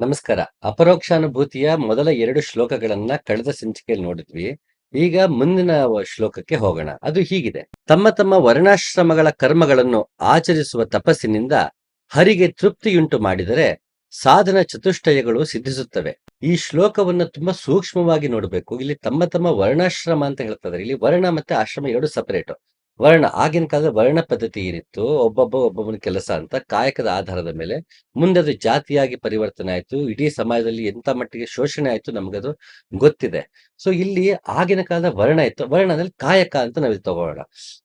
ನಮಸ್ಕಾರ. ಅಪರೋಕ್ಷಾನುಭೂತಿಯ ಮೊದಲ ಎರಡು ಶ್ಲೋಕಗಳನ್ನ ಕಳೆದ ಸಂಚಿಕೆಯಲ್ಲಿ ನೋಡಿದ್ವಿ. ಈಗ ಮುಂದಿನ ಶ್ಲೋಕಕ್ಕೆ ಹೋಗೋಣ. ಅದು ಹೀಗಿದೆ. ತಮ್ಮ ತಮ್ಮ ವರ್ಣಾಶ್ರಮಗಳ ಕರ್ಮಗಳನ್ನು ಆಚರಿಸುವ ತಪಸ್ಸಿನಿಂದ ಹರಿಗೆ ತೃಪ್ತಿಯುಂಟು ಮಾಡಿದರೆ ಸಾಧನ ಚತುಷ್ಟಯಗಳು ಸಿದ್ಧಿಸುತ್ತವೆ. ಈ ಶ್ಲೋಕವನ್ನ ತುಂಬಾ ಸೂಕ್ಷ್ಮವಾಗಿ ನೋಡಬೇಕು. ಇಲ್ಲಿ ತಮ್ಮ ತಮ್ಮ ವರ್ಣಾಶ್ರಮ ಅಂತ ಹೇಳ್ತಾರೆ. ಇಲ್ಲಿ ವರ್ಣ ಮತ್ತೆ ಆಶ್ರಮ ಎರಡು ಸಪರೇಟ್ ವರ್ಣ, ಆಗಿನ ಕಾಲದ ವರ್ಣ ಪದ್ಧತಿ ಏನಿತ್ತು, ಒಬ್ಬೊಬ್ಬ, ಒಬ್ಬೊಬ್ಬನ ಕೆಲಸ ಅಂತ ಕಾಯಕದ ಆಧಾರದ ಮೇಲೆ ಮುಂದೆ ಅದು ಜಾತಿಯಾಗಿ ಪರಿವರ್ತನೆ ಆಯಿತು, ಇಡೀ ಸಮಾಜದಲ್ಲಿ ಎಂತ ಮಟ್ಟಿಗೆ ಶೋಷಣೆ ಆಯಿತು ನಮಗದು ಗೊತ್ತಿದೆ. ಸೊ ಇಲ್ಲಿ ಆಗಿನ ಕಾಲದ ವರ್ಣ ಇತ್ತು, ವರ್ಣದಲ್ಲಿ ಕಾಯಕ ಅಂತ ನಾವಿಲ್ಲಿ ತಗೋಣ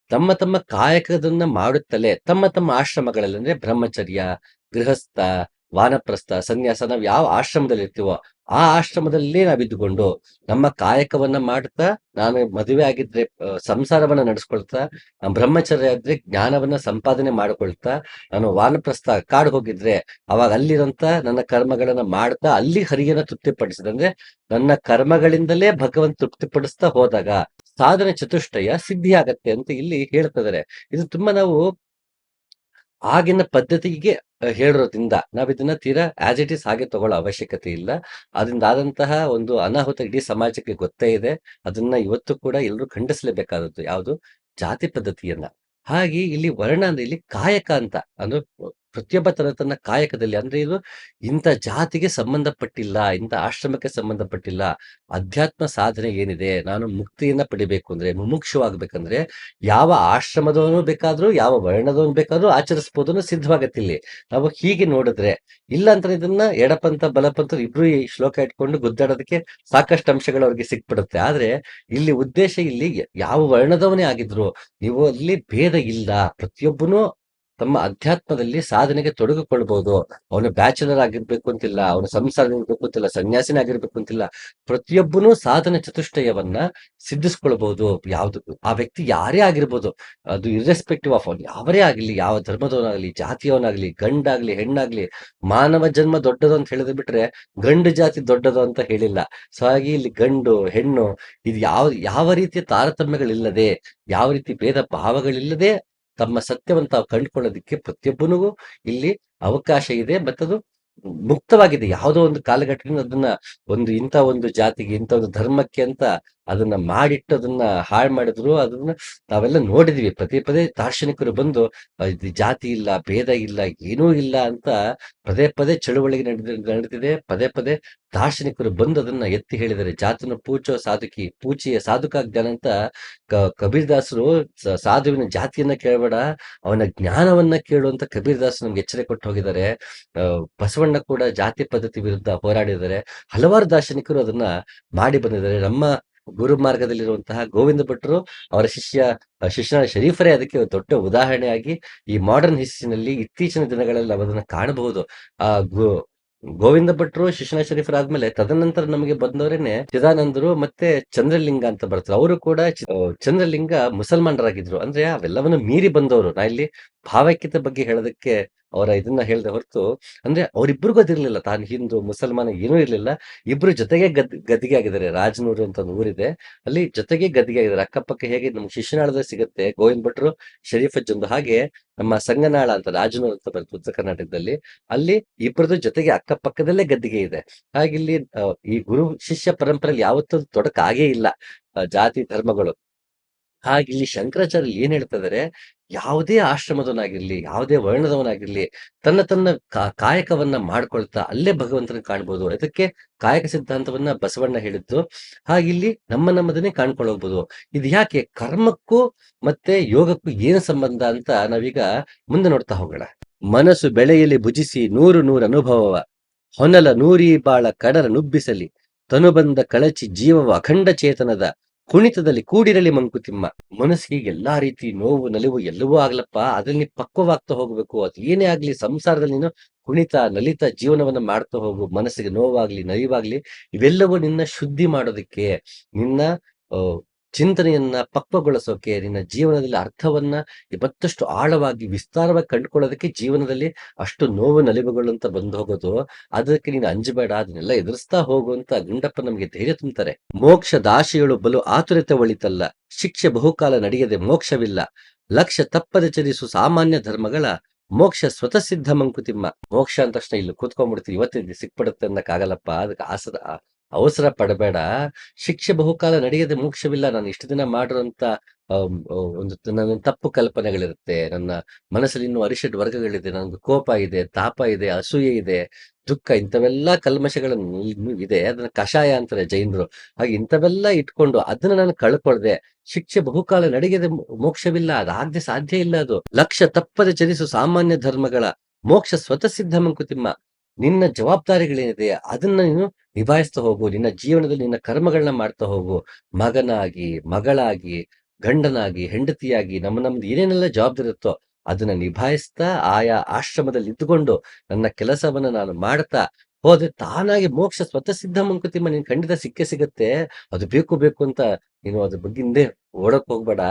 ತಮ್ಮ ತಮ್ಮ ಕಾಯಕದನ್ನ ಮಾಡುತ್ತಲೇ, ತಮ್ಮ ತಮ್ಮ ಆಶ್ರಮಗಳಲ್ಲಿ, ಅಂದ್ರೆ ಬ್ರಹ್ಮಚರ್ಯ, ಗೃಹಸ್ಥ, ವಾನಪ್ರಸ್ಥ, ಸನ್ಯಾಸ, ನಾವು ಯಾವ ಆಶ್ರಮದಲ್ಲಿ ಇರ್ತೀವೋ ಆ ಆಶ್ರಮದಲ್ಲೇ ನಾವಿದ್ದುಕೊಂಡು ನಮ್ಮ ಕಾಯಕವನ್ನ ಮಾಡ್ತಾ, ನಾನು ಮದುವೆ ಆಗಿದ್ರೆ ಸಂಸಾರವನ್ನ ನಡೆಸ್ಕೊಳ್ತಾ, ನಾನು ಬ್ರಹ್ಮಚರ್ಯ ಆದ್ರೆ ಜ್ಞಾನವನ್ನ ಸಂಪಾದನೆ ಮಾಡ್ಕೊಳ್ತಾ, ನಾನು ವಾನಪ್ರಸ್ಥ ಕಾಡು ಹೋಗಿದ್ರೆ ಅವಾಗ ಅಲ್ಲಿರಂತ ನನ್ನ ಕರ್ಮಗಳನ್ನ ಮಾಡ್ತಾ, ಅಲ್ಲಿ ಹರಿಯನ್ನ ತೃಪ್ತಿಪಡಿಸಿದಂದ್ರೆ ನನ್ನ ಕರ್ಮಗಳಿಂದಲೇ ಭಗವಂತ ತೃಪ್ತಿಪಡಿಸ್ತಾ ಹೋದಾಗ ಸಾಧನ ಚತುಷ್ಟಯ ಸಿದ್ಧಿ ಆಗತ್ತೆ ಅಂತ ಇಲ್ಲಿ ಹೇಳ್ತಿದ್ದಾರೆ ಇದು ತುಂಬಾ ನಾವು ಆಗಿನ ಪದ್ಧತಿಗೆ ಹೇಳಿರೋದ್ರಿಂದ ನಾವಿದನ್ನ ತೀರಾ ಆಸ್ ಇಟ್ ಇಸ್ ಹಾಗೆ ತಗೊಳ್ಳೋ ಅವಶ್ಯಕತೆ ಇಲ್ಲ. ಅದರಿಂದ ಆದಂತಹ ಒಂದು ಅನಾಹುತ ಇಡೀ ಸಮಾಜಕ್ಕೆ ಗೊತ್ತೇ ಇದೆ. ಅದನ್ನ ಇವತ್ತು ಕೂಡ ಎಲ್ಲರೂ ಖಂಡಿಸಲೇಬೇಕಾದದ್ದು ಯಾವುದು? ಜಾತಿ ಪದ್ಧತಿಯನ್ನ. ಹಾಗೆ ಇಲ್ಲಿ ವರ್ಣ ಅಂದ್ರೆ ಇಲ್ಲಿ ಕಾಯಕ ಅಂತ ಅಂದ್ರೆ ಪ್ರತಿಯೊಬ್ಬ ತನ್ನ ತನ್ನ ಕಾಯಕದಲ್ಲಿ ಅಂದ್ರೆ ಇದು ಇಂಥ ಜಾತಿಗೆ ಸಂಬಂಧಪಟ್ಟಿಲ್ಲ, ಇಂಥ ಆಶ್ರಮಕ್ಕೆ ಸಂಬಂಧಪಟ್ಟಿಲ್ಲ, ಅಧ್ಯಾತ್ಮ ಸಾಧನೆ ಏನಿದೆ, ನಾನು ಮುಕ್ತಿಯನ್ನ ಪಡಿಬೇಕು ಅಂದ್ರೆ, ಮುಮುಕ್ಷವಾಗಬೇಕಂದ್ರೆ ಯಾವ ಆಶ್ರಮದವನು ಬೇಕಾದ್ರೂ, ಯಾವ ವರ್ಣದವನು ಬೇಕಾದ್ರೂ ಆಚರಿಸಬಹುದು ಸಿದ್ಧವಾಗತ್ತಿಲ್ಲಿ. ಸಿದ್ಧವಾಗತ್ತೆ ನಾವು ಹೀಗೆ ನೋಡಿದ್ರೆ ಇಲ್ಲ ಅಂತ ಇದನ್ನ ಎಡಪಂಥ, ಬಲಪಂಥ ಇಬ್ರು ಈ ಶ್ಲೋಕ ಇಟ್ಕೊಂಡು ಗುದ್ದಾಡೋದಕ್ಕೆ ಸಾಕಷ್ಟು ಅಂಶಗಳು ಅವ್ರಿಗೆ ಸಿಕ್ಬಿಡುತ್ತೆ. ಆದ್ರೆ ಇಲ್ಲಿ ಉದ್ದೇಶ ಇಲ್ಲಿ ಯಾವ ವರ್ಣದವನೇ ಆಗಿದ್ರು, ನೀವು ಅಲ್ಲಿ ಭೇದ ಇಲ್ಲ, ಪ್ರತಿಯೊಬ್ಬನು ತಮ್ಮ ಅಧ್ಯಾತ್ಮದಲ್ಲಿ ಸಾಧನೆಗೆ ತೊಡಗಿಕೊಳ್ಬಹುದು ಅವನು ಬ್ಯಾಚುಲರ್ ಆಗಿರ್ಬೇಕು ಅಂತಿಲ್ಲ, ಅವನು ಸಂಸಾರ ಇರ್ಬೇಕು ಅಂತಿಲ್ಲ, ಸನ್ಯಾಸಿನ ಆಗಿರ್ಬೇಕು ಅಂತಿಲ್ಲ. ಪ್ರತಿಯೊಬ್ಬನು ಸಾಧನೆ ಚತುಷ್ಟಯವನ್ನ ಸಿದ್ಧಿಸ್ಕೊಳ್ಬಹುದು ಯಾವ್ದು, ಆ ವ್ಯಕ್ತಿ ಯಾರೇ ಆಗಿರ್ಬೋದು, ಅದು ಇರ್ರೆಸ್ಪೆಕ್ಟಿವ್ ಆಫ್ ಅವ್ನು ಯಾವರೇ ಆಗಲಿ, ಯಾವ ಧರ್ಮದವನಾಗ್ಲಿ, ಜಾತಿಯವನಾಗ್ಲಿ, ಗಂಡಾಗ್ಲಿ, ಹೆಣ್ಣಾಗ್ಲಿ, ಮಾನವ ಜನ್ಮ ದೊಡ್ಡದು ಅಂತ ಹೇಳಿದ್ರೆ ಬಿಟ್ರೆ ಗಂಡು ಜಾತಿ ದೊಡ್ಡದು ಅಂತ ಹೇಳಿಲ್ಲ. ಸೊ ಹಾಗಾಗಿ ಇಲ್ಲಿ ಗಂಡು, ಹೆಣ್ಣು, ಇದು ಯಾವ ಯಾವ ರೀತಿಯ ತಾರತಮ್ಯಗಳಿಲ್ಲದೆ, ಯಾವ ರೀತಿ ಭೇದ ಭಾವಗಳಿಲ್ಲದೆ ತಮ್ಮ ಸತ್ಯವನ್ನು ತಾವು ಕಂಡುಕೊಳ್ಳೋದಕ್ಕೆ ಪ್ರತಿಯೊಬ್ಬನಿಗೂ ಇಲ್ಲಿ ಅವಕಾಶ ಇದೆ. ಮತ್ತದು ಮುಕ್ತವಾಗಿದೆ. ಯಾವುದೋ ಒಂದು ಕಾಲಘಟ್ಟದಿಂದ ಅದನ್ನ ಒಂದು ಇಂಥ ಒಂದು ಜಾತಿಗೆ, ಇಂಥ ಒಂದು ಧರ್ಮಕ್ಕೆ ಅಂತ ಅದನ್ನ ಮಾಡಿಟ್ಟು ಅದನ್ನ ಹಾಳು ಮಾಡಿದ್ರು, ಅದನ್ನ ನಾವೆಲ್ಲ ನೋಡಿದ್ವಿ. ಪದೇ ಪದೇ ದಾರ್ಶನಿಕರು ಬಂದು ಜಾತಿ ಇಲ್ಲ, ಭೇದ ಇಲ್ಲ, ಏನೂ ಇಲ್ಲ ಅಂತ ಪದೇ ಪದೇ ಚಳುವಳಿಗೆ ನಡೆದ, ನಡೆದಿದೆ. ಪದೇ ಪದೇ ದಾರ್ಶನಿಕರು ಬಂದು ಅದನ್ನ ಎತ್ತಿ ಹೇಳಿದ್ದಾರೆ. ಜಾತಿನ ಪೂಚೋ ಸಾಧುಕಿ ಪೂಚಿಯ ಸಾಧುಕ ಜ್ಞಾನ ಅಂತ ಕಬೀರ್ದಾಸರು ಸಾಧುವಿನ ಜಾತಿಯನ್ನ ಕೇಳಬೇಡ, ಅವನ ಜ್ಞಾನವನ್ನ ಕೇಳು ಅಂತ ಕಬೀರ್ದಾಸ್ ನಮ್ಗೆ ಎಚ್ಚರಿಕೆ ಕೊಟ್ಟು ಹೋಗಿದ್ದಾರೆ. ಬಸವಣ್ಣ ಕೂಡ ಜಾತಿ ಪದ್ಧತಿ ವಿರುದ್ಧ ಹೋರಾಡಿದ್ದಾರೆ. ಹಲವಾರು ದಾರ್ಶನಿಕರು ಅದನ್ನ ಮಾಡಿ ಬಂದಿದ್ದಾರೆ. ನಮ್ಮ ಗುರು ಮಾರ್ಗದಲ್ಲಿರುವಂತಹ ಗೋವಿಂದ ಭಟ್ರು ಅವರ ಶಿಷ್ಯ ಶಿಷ್ಯ ಶರೀಫರೇ ಅದಕ್ಕೆ ದೊಡ್ಡ ಉದಾಹರಣೆಯಾಗಿ ಈ ಮಾಡರ್ನ್ ಹಿಸ್ಟ್ರಿನಲ್ಲಿ ಇತ್ತೀಚಿನ ದಿನಗಳಲ್ಲಿ ಅದನ್ನು ಕಾಣಬಹುದು. ಆ, ಗೋ, ಗೋವಿಂದ ಭಟ್ರು ಶಿಶುನ ಶರೀಫರ್ ಆದ್ಮೇಲೆ ತದನಂತರ ನಮಗೆ ಬಂದವರೇನೆ ಚಿದಾನಂದರು ಮತ್ತೆ ಚಂದ್ರಲಿಂಗ ಅಂತ ಬರ್ತಾರೆ ಅವರು ಕೂಡ ಚಂದ್ರಲಿಂಗ ಮುಸಲ್ಮಾನರಾಗಿದ್ರು ಅಂದ್ರೆ ಅವೆಲ್ಲವನ್ನು ಮೀರಿ ಬಂದವರು. ನಾ ಇಲ್ಲಿ ಭಾವೈಕ್ಯತೆ ಬಗ್ಗೆ ಹೇಳೋದಕ್ಕೆ ಅವರ ಇದನ್ನ ಹೇಳ್ದೆ ಹೊರತು ಅಂದ್ರೆ ಅವರಿಬ್ರು ಅದಿರ್ಲಿಲ್ಲ ತಾನು ಹಿಂದೂ ಮುಸಲ್ಮಾನ ಏನೂ ಇರ್ಲಿಲ್ಲ. ಇಬ್ರು ಜೊತೆಗೆ ಗದ್ ಗದ್ದಿಗೆ ಆಗಿದ್ದಾರೆ. ರಾಜನೂರು ಅಂತ ಒಂದು ಊರಿದೆ. ಅಲ್ಲಿ ಜೊತೆಗೆ ಗದ್ದಿಗೆ ಆಗಿದ್ದಾರೆ. ಅಕ್ಕಪಕ್ಕ ಹೇಗೆ ನಮ್ಗೆ ಶಿಶುನಾಳದಲ್ಲಿ ಸಿಗುತ್ತೆ ಗೋವಿಂದ ಭಟ್ರು ಶರೀಫ್ ಹಾಗೆ ನಮ್ಮ ಸಂಗನಾಳ ಅಂತ ರಾಜನೂರು ಅಂತ ಬರುತ್ತೆ ಉತ್ತರ ಕರ್ನಾಟಕದಲ್ಲಿ. ಅಲ್ಲಿ ಇಬ್ಬರದ್ದು ಜೊತೆಗೆ ಅಕ್ಕಪಕ್ಕದಲ್ಲೇ ಗದ್ದಿಗೆ ಇದೆ. ಹಾಗೆ ಇಲ್ಲಿ ಆ, ಈ ಗುರು ಶಿಷ್ಯ ಪರಂಪರೆಯಲ್ಲಿ ಯಾವತ್ತೂ ತೊಡಕಾಗೇ ಇಲ್ಲ ಜಾತಿ ಧರ್ಮಗಳು. ಹಾಗೆ ಇಲ್ಲಿ ಶಂಕರಾಚಾರ್ಯ ಏನ್ ಹೇಳ್ತಾ ಇದಾರೆ ಯಾವುದೇ ಆಶ್ರಮದವನಾಗಿರ್ಲಿ, ಯಾವುದೇ ವರ್ಣದವನಾಗಿರ್ಲಿ, ತನ್ನ ತನ್ನ ಕಾಯಕವನ್ನ ಮಾಡ್ಕೊಳ್ತಾ ಅಲ್ಲೇ ಭಗವಂತನ ಕಾಣ್ಬೋದು. ಅದಕ್ಕೆ ಕಾಯಕ ಸಿದ್ಧಾಂತವನ್ನ ಬಸವಣ್ಣ ಹೇಳಿದ್ದು. ಹಾಗೆ ಇಲ್ಲಿ ನಮ್ಮ ನಮ್ಮದನ್ನೇ ಕಾಣ್ಕೊಳ್ಳೋಗ್ಬೋದು ಇದು ಯಾಕೆ ಕರ್ಮಕ್ಕೂ ಮತ್ತೆ ಯೋಗಕ್ಕೂ ಏನು ಸಂಬಂಧ ಅಂತ ನಾವೀಗ ಮುಂದೆ ನೋಡ್ತಾ ಹೋಗೋಣ. ಮನಸ್ಸು ಬೆಳೆಯಲ್ಲಿ ಭುಜಿಸಿ ನೂರು ನೂರು ಅನುಭವವ. ಹೊನಲ ನೂರಿ ಬಾಳ ಕಡರ ನುಬ್ಬಿಸಲಿ. ತನುಬಂದ ಕಳಚಿ ಜೀವವ ಅಖಂಡ ಚೇತನದ. ಕುಣಿತದಲ್ಲಿ ಕೂಡಿರಲಿ ಮಂಕುತಿಮ್ಮ ಮನಸ್ಸಿಗೆ ಎಲ್ಲಾ ರೀತಿ ನೋವು, ನಲಿವು ಎಲ್ಲವೂ ಆಗ್ಲಪ್ಪ. ಅದ್ರಲ್ಲಿ ಪಕ್ವವಾಗ್ತಾ ಹೋಗ್ಬೇಕು. ಅದು ಏನೇ ಆಗ್ಲಿ ಸಂಸಾರದಲ್ಲಿ ನೀನು ಕುಣಿತ, ನಲಿತ ಜೀವನವನ್ನ ಮಾಡ್ತಾ ಹೋಗು. ಮನಸ್ಸಿಗೆ ನೋವಾಗ್ಲಿ, ನಲಿವಾಗ್ಲಿ, ಇವೆಲ್ಲವೂ ನಿನ್ನ ಶುದ್ಧಿ ಮಾಡೋದಕ್ಕೆ, ನಿನ್ನ ಚಿಂತನೆಯನ್ನ ಪಕ್ವಗೊಳಿಸೋಕೆ, ನಿನ್ನ ಜೀವನದಲ್ಲಿ ಅರ್ಥವನ್ನ ಮತ್ತಷ್ಟು ಆಳವಾಗಿ, ವಿಸ್ತಾರವಾಗಿ ಕಂಡುಕೊಳ್ಳೋದಕ್ಕೆ ಜೀವನದಲ್ಲಿ ಅಷ್ಟು ನೋವು, ನಲಿವುಗಳು ಅಂತ ಬಂದು ಹೋಗೋದು, ಅದಕ್ಕೆ ನೀನು ಅಂಜಬೇಡ, ಅದನ್ನೆಲ್ಲ ಎದುರಿಸ್ತಾ ಹೋಗುವಂತ ಗುಂಡಪ್ಪ ನಮಗೆ ಧೈರ್ಯ ತುಂಬ್ತಾರೆ. ಮೋಕ್ಷ ದಾಶಿಗಳು ಬಲು ಆತುರತೆ ಒಳಿತಲ್ಲ, ಶಿಕ್ಷೆ ಬಹುಕಾಲ ನಡೆಯದೆ ಮೋಕ್ಷವಿಲ್ಲ. ಲಕ್ಷ ತಪ್ಪದೆ ಚರಿಸು ಸಾಮಾನ್ಯ ಧರ್ಮಗಳ, ಮೋಕ್ಷ ಸ್ವತಃ ಸಿದ್ಧ ಮಂಕುತಿಮ್ಮ ಮೋಕ್ಷ ಅಂದ ತಕ್ಷಣ ಇಲ್ಲಿ ಕೂತ್ಕೊಂಡ್ಬಿಡ್ತೀವಿ ಇವತ್ತಿನ ಸಿಕ್ಬಿಡುತ್ತೆ ಅನ್ನಕ್ಕಾಗಲ್ಲಪ್ಪ, ಅದಕ್ಕೆ ಆಸದ ಅವಸರ ಪಡಬೇಡ. ಶಿಕ್ಷೆ ಬಹುಕಾಲ ನಡೆಯದೆ ಮೋಕ್ಷವಿಲ್ಲ. ನಾನು ಇಷ್ಟು ದಿನ ಮಾಡಿರುವಂತ ಒಂದು ನನ್ನ ತಪ್ಪು ಕಲ್ಪನೆಗಳಿರುತ್ತೆ. ನನ್ನ ಮನಸ್ಸಲ್ಲಿ ಇನ್ನೂ ಅರಿಷಡ್ ವರ್ಗಗಳಿದೆ. ನನಗೆ ಕೋಪ ಇದೆ, ತಾಪ ಇದೆ, ಅಸೂಯೆ ಇದೆ, ದುಃಖ ಇಂಥವೆಲ್ಲ ಕಲ್ಮಶಗಳನ್ನು ಇದೆ. ಅದನ್ನ ಕಷಾಯ ಅಂತಾರೆ ಜೈನರು. ಹಾಗೆ ಇಂಥವೆಲ್ಲ ಇಟ್ಕೊಂಡು ಅದನ್ನ ನಾನು ಕಳ್ಕೊಳ್ದೆ. ಶಿಕ್ಷೆ ಬಹುಕಾಲ ನಡೆಯದೆ ಮೋಕ್ಷವಿಲ್ಲ. ಅದಾಗದೆ ಸಾಧ್ಯ ಇಲ್ಲ ಅದು. ಲಕ್ಷ ತಪ್ಪದೆ ಚಲಿಸು ಸಾಮಾನ್ಯ ಧರ್ಮಗಳ. ಮೋಕ್ಷ ಸ್ವತಃ ಸಿದ್ಧ ಮಂಕುತಿಮ್ಮ. ನಿನ್ನ ಜವಾಬ್ದಾರಿಗಳೇನಿದೆ ಅದನ್ನ ನೀನು ನಿಭಾಯಿಸ್ತಾ ಹೋಗು. ನಿನ್ನ ಜೀವನದಲ್ಲಿ ನಿನ್ನ ಕರ್ಮಗಳನ್ನ ಮಾಡ್ತಾ ಹೋಗು. ಮಗನಾಗಿ, ಮಗಳಾಗಿ, ಗಂಡನಾಗಿ, ಹೆಂಡತಿಯಾಗಿ ನಮ್ಮ ನಮ್ದು ಏನೇನೆಲ್ಲ ಜವಾಬ್ದಾರಿ ಇರುತ್ತೋ ಅದನ್ನ ನಿಭಾಯಿಸ್ತಾ ಆಯಾ ಆಶ್ರಮದಲ್ಲಿ ಇದ್ದುಕೊಂಡು ನನ್ನ ಕೆಲಸವನ್ನ ನಾನು ಮಾಡ್ತಾ ಹೋದ್ರೆ ತಾನಾಗಿ ಮೋಕ್ಷ ಸ್ವತಃ ಸಿದ್ಧ ಮಂಕುತಿಮ್ಮ, ನೀನ್ ಖಂಡಿತ ಸಿಕ್ಕೇ ಸಿಗತ್ತೆ. ಅದು ಬೇಕು ಬೇಕು ಅಂತ ನೀನು ಅದ್ರ ಬಗ್ಗೆ ಹಿಂದೆ ಓಡಕ್ ಹೋಗ್ಬೇಡ.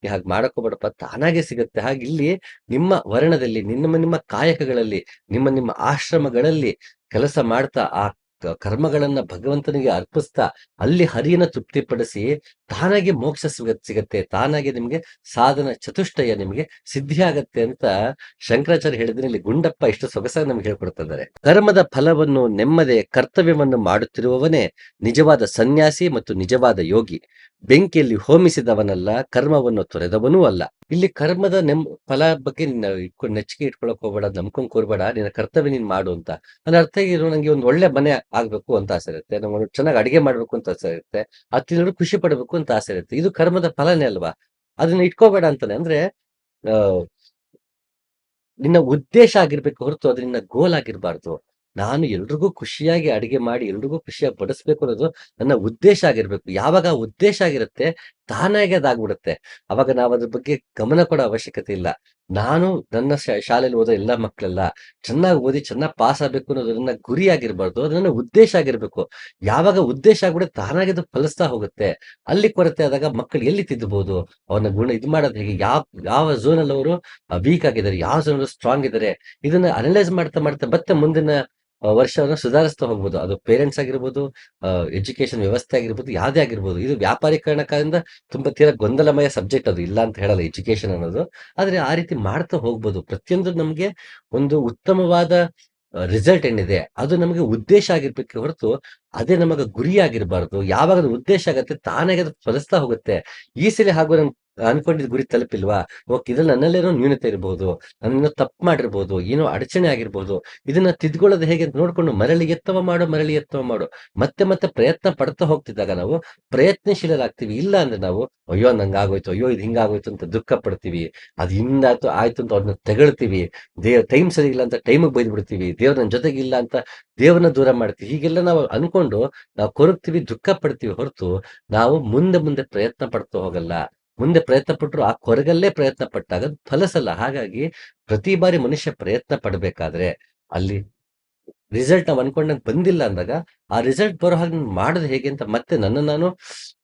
ನೀ ಹಾಗೆ ಮಾಡಕ್ ಹೋಗ್ಬೇಡಪ್ಪ ತಾನಾಗೆ ಸಿಗತ್ತೆ. ಹಾಗೆ ಇಲ್ಲಿ ನಿಮ್ಮ ವರ್ಣದಲ್ಲಿ, ನಿಮ್ಮ ನಿಮ್ಮ ಕಾಯಕಗಳಲ್ಲಿ, ನಿಮ್ಮ ನಿಮ್ಮ ಆಶ್ರಮಗಳಲ್ಲಿ ಕೆಲಸ ಮಾಡ್ತಾ ಆ ಕರ್ಮಗಳನ್ನ ಭಗವಂತನಿಗೆ ಅರ್ಪಿಸ್ತಾ ಅಲ್ಲಿ ಹರಿಯನ್ನ ತೃಪ್ತಿಪಡಿಸಿ ತಾನಾಗೆ ಮೋಕ್ಷ ಸಿಗತ್ ಸಿಗತ್ತೆ, ತಾನಾಗೆ ನಿಮ್ಗೆ ಸಾಧನ ಚತುಷ್ಟಯ ನಿಮ್ಗೆ ಸಿದ್ಧಿ ಆಗತ್ತೆ ಅಂತ ಶಂಕರಾಚಾರ್ಯ ಹೇಳಿದ್ರೆ ಇಲ್ಲಿ ಗುಂಡಪ್ಪ ಇಷ್ಟು ಸೊಗಸಾಗಿ ನಮ್ಗೆ ಹೇಳ್ಕೊಡ್ತಿದ್ದಾರೆ. ಕರ್ಮದ ಫಲವನ್ನು ನೆಮ್ಮದೆ ಕರ್ತವ್ಯವನ್ನು ಮಾಡುತ್ತಿರುವವನೇ ನಿಜವಾದ ಸನ್ಯಾಸಿ ಮತ್ತು ನಿಜವಾದ ಯೋಗಿ. ಬೆಂಕಿಯಲ್ಲಿ ಹೋಮಿಸಿದವನಲ್ಲ, ಕರ್ಮವನ್ನು ತೊರೆದವನೂ ಅಲ್ಲ. ಇಲ್ಲಿ ಕರ್ಮದ ನೆಮ್, ಫಲ ಬಗ್ಗೆ ನಿನ್ನ ಇಟ್ಕೊಂಡು ನೆಚ್ಚಿಗೆ ಇಟ್ಕೊಳಕ್ ಹೋಗ್ಬೇಡ, ನಂಬ್ಕೊಂಡ್ ಕೂರ್ಬೇಡ, ನಿನ್ನ ಕರ್ತವ್ಯ ನೀನ್ ಮಾಡು ಅಂತ. ನನ್ನ ಅರ್ಥ ಇರೋ ನಂಗೆ ಒಂದು ಒಳ್ಳೆ ಮನೆ ಆಗ್ಬೇಕು ಅಂತ ಆಸೆ ಇರುತ್ತೆ. ನಮ್ಗೆ ಚೆನ್ನಾಗಿ ಅಡಿಗೆ ಮಾಡ್ಬೇಕು ಅಂತ ಆಸೆ ಇರುತ್ತೆ. ಅದು ತಿನ್ನೋರು ಖುಷಿ ಪಡಬೇಕು ಅಂತ ಆಸೆ ಇರುತ್ತೆ. ಇದು ಕರ್ಮದ ಫಲನೇ ಅಲ್ವಾ? ಅದನ್ನ ಇಟ್ಕೋಬೇಡ ಅಂತಾನೆ. ಅಂದ್ರೆ ನಿನ್ನ ಉದ್ದೇಶ ಆಗಿರ್ಬೇಕು ಹೊರತು ಅದು ನಿನ್ನ ಗೋಲ್ ಆಗಿರ್ಬಾರ್ದು. ನಾನು ಎಲ್ರಿಗೂ ಖುಷಿಯಾಗಿ ಅಡಿಗೆ ಮಾಡಿ ಎಲ್ರಿಗೂ ಖುಷಿಯಾಗಿ ಬಡಿಸ್ಬೇಕು ಅನ್ನೋದು ನನ್ನ ಉದ್ದೇಶ ಆಗಿರ್ಬೇಕು. ಯಾವಾಗ ಉದ್ದೇಶ ಆಗಿರುತ್ತೆ ತಾನಾಗೆ ಅದಾಗ್ಬಿಡುತ್ತೆ. ಅವಾಗ ನಾವು ಅದ್ರ ಬಗ್ಗೆ ಗಮನ ಕೊಡೋ ಅವಶ್ಯಕತೆ ಇಲ್ಲ. ನಾನು ನನ್ನ ಶಾಲೆಯಲ್ಲಿ ಓದೋ ಎಲ್ಲ ಮಕ್ಕಳೆಲ್ಲ ಚೆನ್ನಾಗಿ ಓದಿ ಚೆನ್ನಾಗಿ ಪಾಸ್ ಆಗ್ಬೇಕು ಅನ್ನೋದು ನನ್ನ ಗುರಿ ಆಗಿರ್ಬಾರ್ದು. ಅದು ನನ್ನ ಉದ್ದೇಶ ಆಗಿರ್ಬೇಕು. ಯಾವಾಗ ಉದ್ದೇಶ ಆಗ್ಬಿಡುತ್ತೆ ತಾನಾಗೆ ಅದು ಫಲಿಸ್ತಾ ಹೋಗುತ್ತೆ. ಅಲ್ಲಿ ಕೊರತೆ ಆದಾಗ ಮಕ್ಕಳು ಎಲ್ಲಿ ತಿದ್ದಬಹುದು ಅವನ ಗುಣ ಇದು ಮಾಡೋದು ಹೇಗೆ? ಯಾವ ಯಾವ ಝೋನಲ್ಲಿ ಅವರು ವೀಕ್ ಆಗಿದ್ದಾರೆ, ಯಾವ ಝೋನ್ ಸ್ಟ್ರಾಂಗ್ ಇದ್ದಾರೆ? ಇದನ್ನ ಅನಲೈಸ್ ಮಾಡ್ತಾ ಮಾಡ್ತಾ ಮತ್ತೆ ಮುಂದಿನ ವರ್ಷವನ್ನ ಸುಧಾರಿಸ್ತಾ ಹೋಗ್ಬೋದು. ಅದು ಪೇರೆಂಟ್ಸ್ ಆಗಿರ್ಬೋದು ಎಜುಕೇಶನ್ ವ್ಯವಸ್ಥೆ ಆಗಿರ್ಬೋದು, ಯಾವುದೇ ಆಗಿರ್ಬೋದು. ಇದು ವ್ಯಾಪಾರೀಕರಣ ಕಾಲದಿಂದ ತುಂಬಾ ತೀರಾ ಗೊಂದಲಮಯ ಸಬ್ಜೆಕ್ಟ್ ಅದು. ಇಲ್ಲ ಅಂತ ಹೇಳಲ್ಲ ಎಜುಕೇಶನ್ ಅನ್ನೋದು. ಆದ್ರೆ ಆ ರೀತಿ ಮಾಡ್ತಾ ಹೋಗ್ಬೋದು. ಪ್ರತಿಯೊಂದು ನಮ್ಗೆ ಒಂದು ಉತ್ತಮವಾದ ರಿಸಲ್ಟ್ ಏನಿದೆ, ಅದು ನಮಗೆ ಉದ್ದೇಶ ಆಗಿರ್ಬೇಕು ಹೊರತು ಅದೇ ನಮಗೆ ಗುರಿ ಆಗಿರಬಾರ್ದು ಯಾವಾಗ ಉದ್ದೇಶ ಆಗತ್ತೆ, ತಾನೇ ಅದು ಫಲಿಸ್ತಾ ಹೋಗುತ್ತೆ. ಈ ಸಲ ಹಾಗೂ ನಮ್ ಅನ್ಕೊಂಡಿದ್ ಗುರಿ ತಲುಪಿಲ್ವಾ? ಓಕೆ, ಇದ್ರಲ್ಲಿ ನನ್ನಲ್ಲೇನೋ ನ್ಯೂನತೆ ಇರಬಹುದು ನನ್ನ ತಪ್ಪು ಮಾಡಿರ್ಬೋದು, ಏನೋ ಅಡಚಣೆ ಆಗಿರ್ಬೋದು, ಇದನ್ನ ತಿದ್ಕೊಳ್ಳೋದು ಹೇಗೆ ಅಂತ ನೋಡ್ಕೊಂಡು ಮರಳಿ ಎತ್ತವ ಮಾಡು, ಮರಳಿ ಎತ್ತವ ಮಾಡು. ಮತ್ತೆ ಮತ್ತೆ ಪ್ರಯತ್ನ ಪಡ್ತಾ ಹೋಗ್ತಿದ್ದಾಗ ನಾವು ಪ್ರಯತ್ನಶೀಲರಾಗ್ತೀವಿ. ಇಲ್ಲ ಅಂದ್ರೆ ನಾವು, ಅಯ್ಯೋ, ನಂಗಾಗೋಯ್ತು, ಅಯ್ಯೋ, ಇದು ಹಿಂಗಾಗೋಯ್ತು ಅಂತ ದುಃಖ ಪಡ್ತೀವಿ. ಅದು ಹಿಂದಾಯ್ತು, ಆಯ್ತು ಅಂತ ಅವ್ರನ್ನ ತೆಗಳ್ತೀವಿ. ದೇವ್, ಟೈಮ್ ಸರಿ ಇಲ್ಲ ಅಂತ ಟೈಮಿಗೆ ಬೈದ್ಬಿಡ್ತೀವಿ. ದೇವ್ರ ನನ್ನ ಜೊತೆಗಿಲ್ಲ ಅಂತ ದೇವ್ರನ್ನ ದೂರ ಮಾಡ್ತೀವಿ. ಹೀಗೆಲ್ಲ ನಾವು ಅನ್ಕೊಂಡು ನಾವು ಕೊರಗ್ತೀವಿ ದುಃಖ ಪಡ್ತೀವಿ ಹೊರತು ನಾವು ಮುಂದೆ ಮುಂದೆ ಪ್ರಯತ್ನ ಪಡ್ತಾ ಹೋಗಲ್ಲ. ಮುಂದೆ ಪ್ರಯತ್ನ ಪಟ್ಟರು ಆ ಕೊರಗಲ್ಲೇ ಪ್ರಯತ್ನ ಪಟ್ಟಾಗ ಫಲಸಲ್ಲ. ಹಾಗಾಗಿ ಪ್ರತಿ ಬಾರಿ ಮನುಷ್ಯ ಪ್ರಯತ್ನ ಪಡ್ಬೇಕಾದ್ರೆ ಅಲ್ಲಿ ರಿಸಲ್ಟ್ ನಾವು ಅನ್ಕೊಂಡಂಗೆ ಬಂದಿಲ್ಲ ಅಂದಾಗ ಆ ರಿಸಲ್ಟ್ ಬರೋ ಹಾಗೆ ಮಾಡೋದು ಹೇಗೆ ಅಂತ ಮತ್ತೆ ನನ್ನ ನಾನು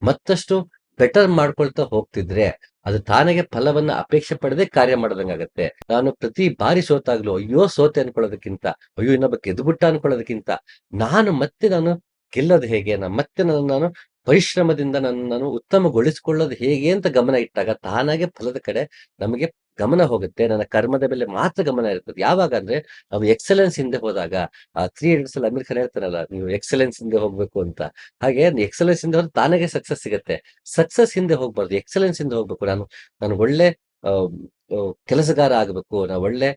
ಮತ್ತಷ್ಟು ಬೆಟರ್ ಮಾಡ್ಕೊಳ್ತಾ ಹೋಗ್ತಿದ್ರೆ ಅದು ತಾನಾಗೆ ಫಲವನ್ನ ಅಪೇಕ್ಷೆ ಪಡದೆ ಕಾರ್ಯ ಮಾಡೋದಂಗಾಗತ್ತೆ ನಾನು ಪ್ರತಿ ಬಾರಿ ಸೋತಾಗ್ಲು ಅಯ್ಯೋ ಸೋತೆ ಅನ್ಕೊಳ್ಳೋದಕ್ಕಿಂತ, ಅಯ್ಯೋ ಇನ್ನೊಬ್ಬ ಗೆದ್ಬಿಟ್ಟ ಅನ್ಕೊಳ್ಳೋದಕ್ಕಿಂತ, ನಾನು ಮತ್ತೆ ನಾನು ಗೆಲ್ಲೋದು ಹೇಗೆ, ನಾನು ಮತ್ತೆ ನನ್ನ ನಾನು ಪರಿಶ್ರಮದಿಂದ ನನ್ನ ನಾನು ಉತ್ತಮಗೊಳಿಸಿಕೊಳ್ಳೋದು ಹೇಗೆ ಅಂತ ಗಮನ ಇಟ್ಟಾಗ ತಾನಾಗೆ ಫಲದ ಕಡೆ ನಮಗೆ ಗಮನ ಹೋಗುತ್ತೆ. ನನ್ನ ಕರ್ಮದ ಮೇಲೆ ಮಾತ್ರ ಗಮನ ಇರ್ತದೆ. ಯಾವಾಗ ಅಂದ್ರೆ ನಾವು ಎಕ್ಸಲೆನ್ಸ್ ಹಿಂದೆ ಹೋದಾಗ, ಆ ತ್ರೀ ಇಯರ್ಸ್ ಅಲ್ಲಿ ಅಮೀರ್ ಹೇಳ್ತಾರಲ್ಲ, ನೀವು ಎಕ್ಸಲೆನ್ಸ್ ಹಿಂದೆ ಹೋಗ್ಬೇಕು ಅಂತ. ಹಾಗೆ ಎಕ್ಸಲೆನ್ಸ್ ಹಿಂದೆ ಹೋದ್ರೆ ತಾನಾಗೆ ಸಕ್ಸಸ್ ಸಿಗುತ್ತೆ. ಸಕ್ಸಸ್ ಹಿಂದೆ ಹೋಗ್ಬಾರ್ದು, ಎಕ್ಸಲೆನ್ಸ್ ಹಿಂದೆ ಹೋಗ್ಬೇಕು. ನಾನು ನಾನು ಒಳ್ಳೆ ಕೆಲಸಗಾರ ಆಗ್ಬೇಕು. ನಾವು ಒಳ್ಳೆ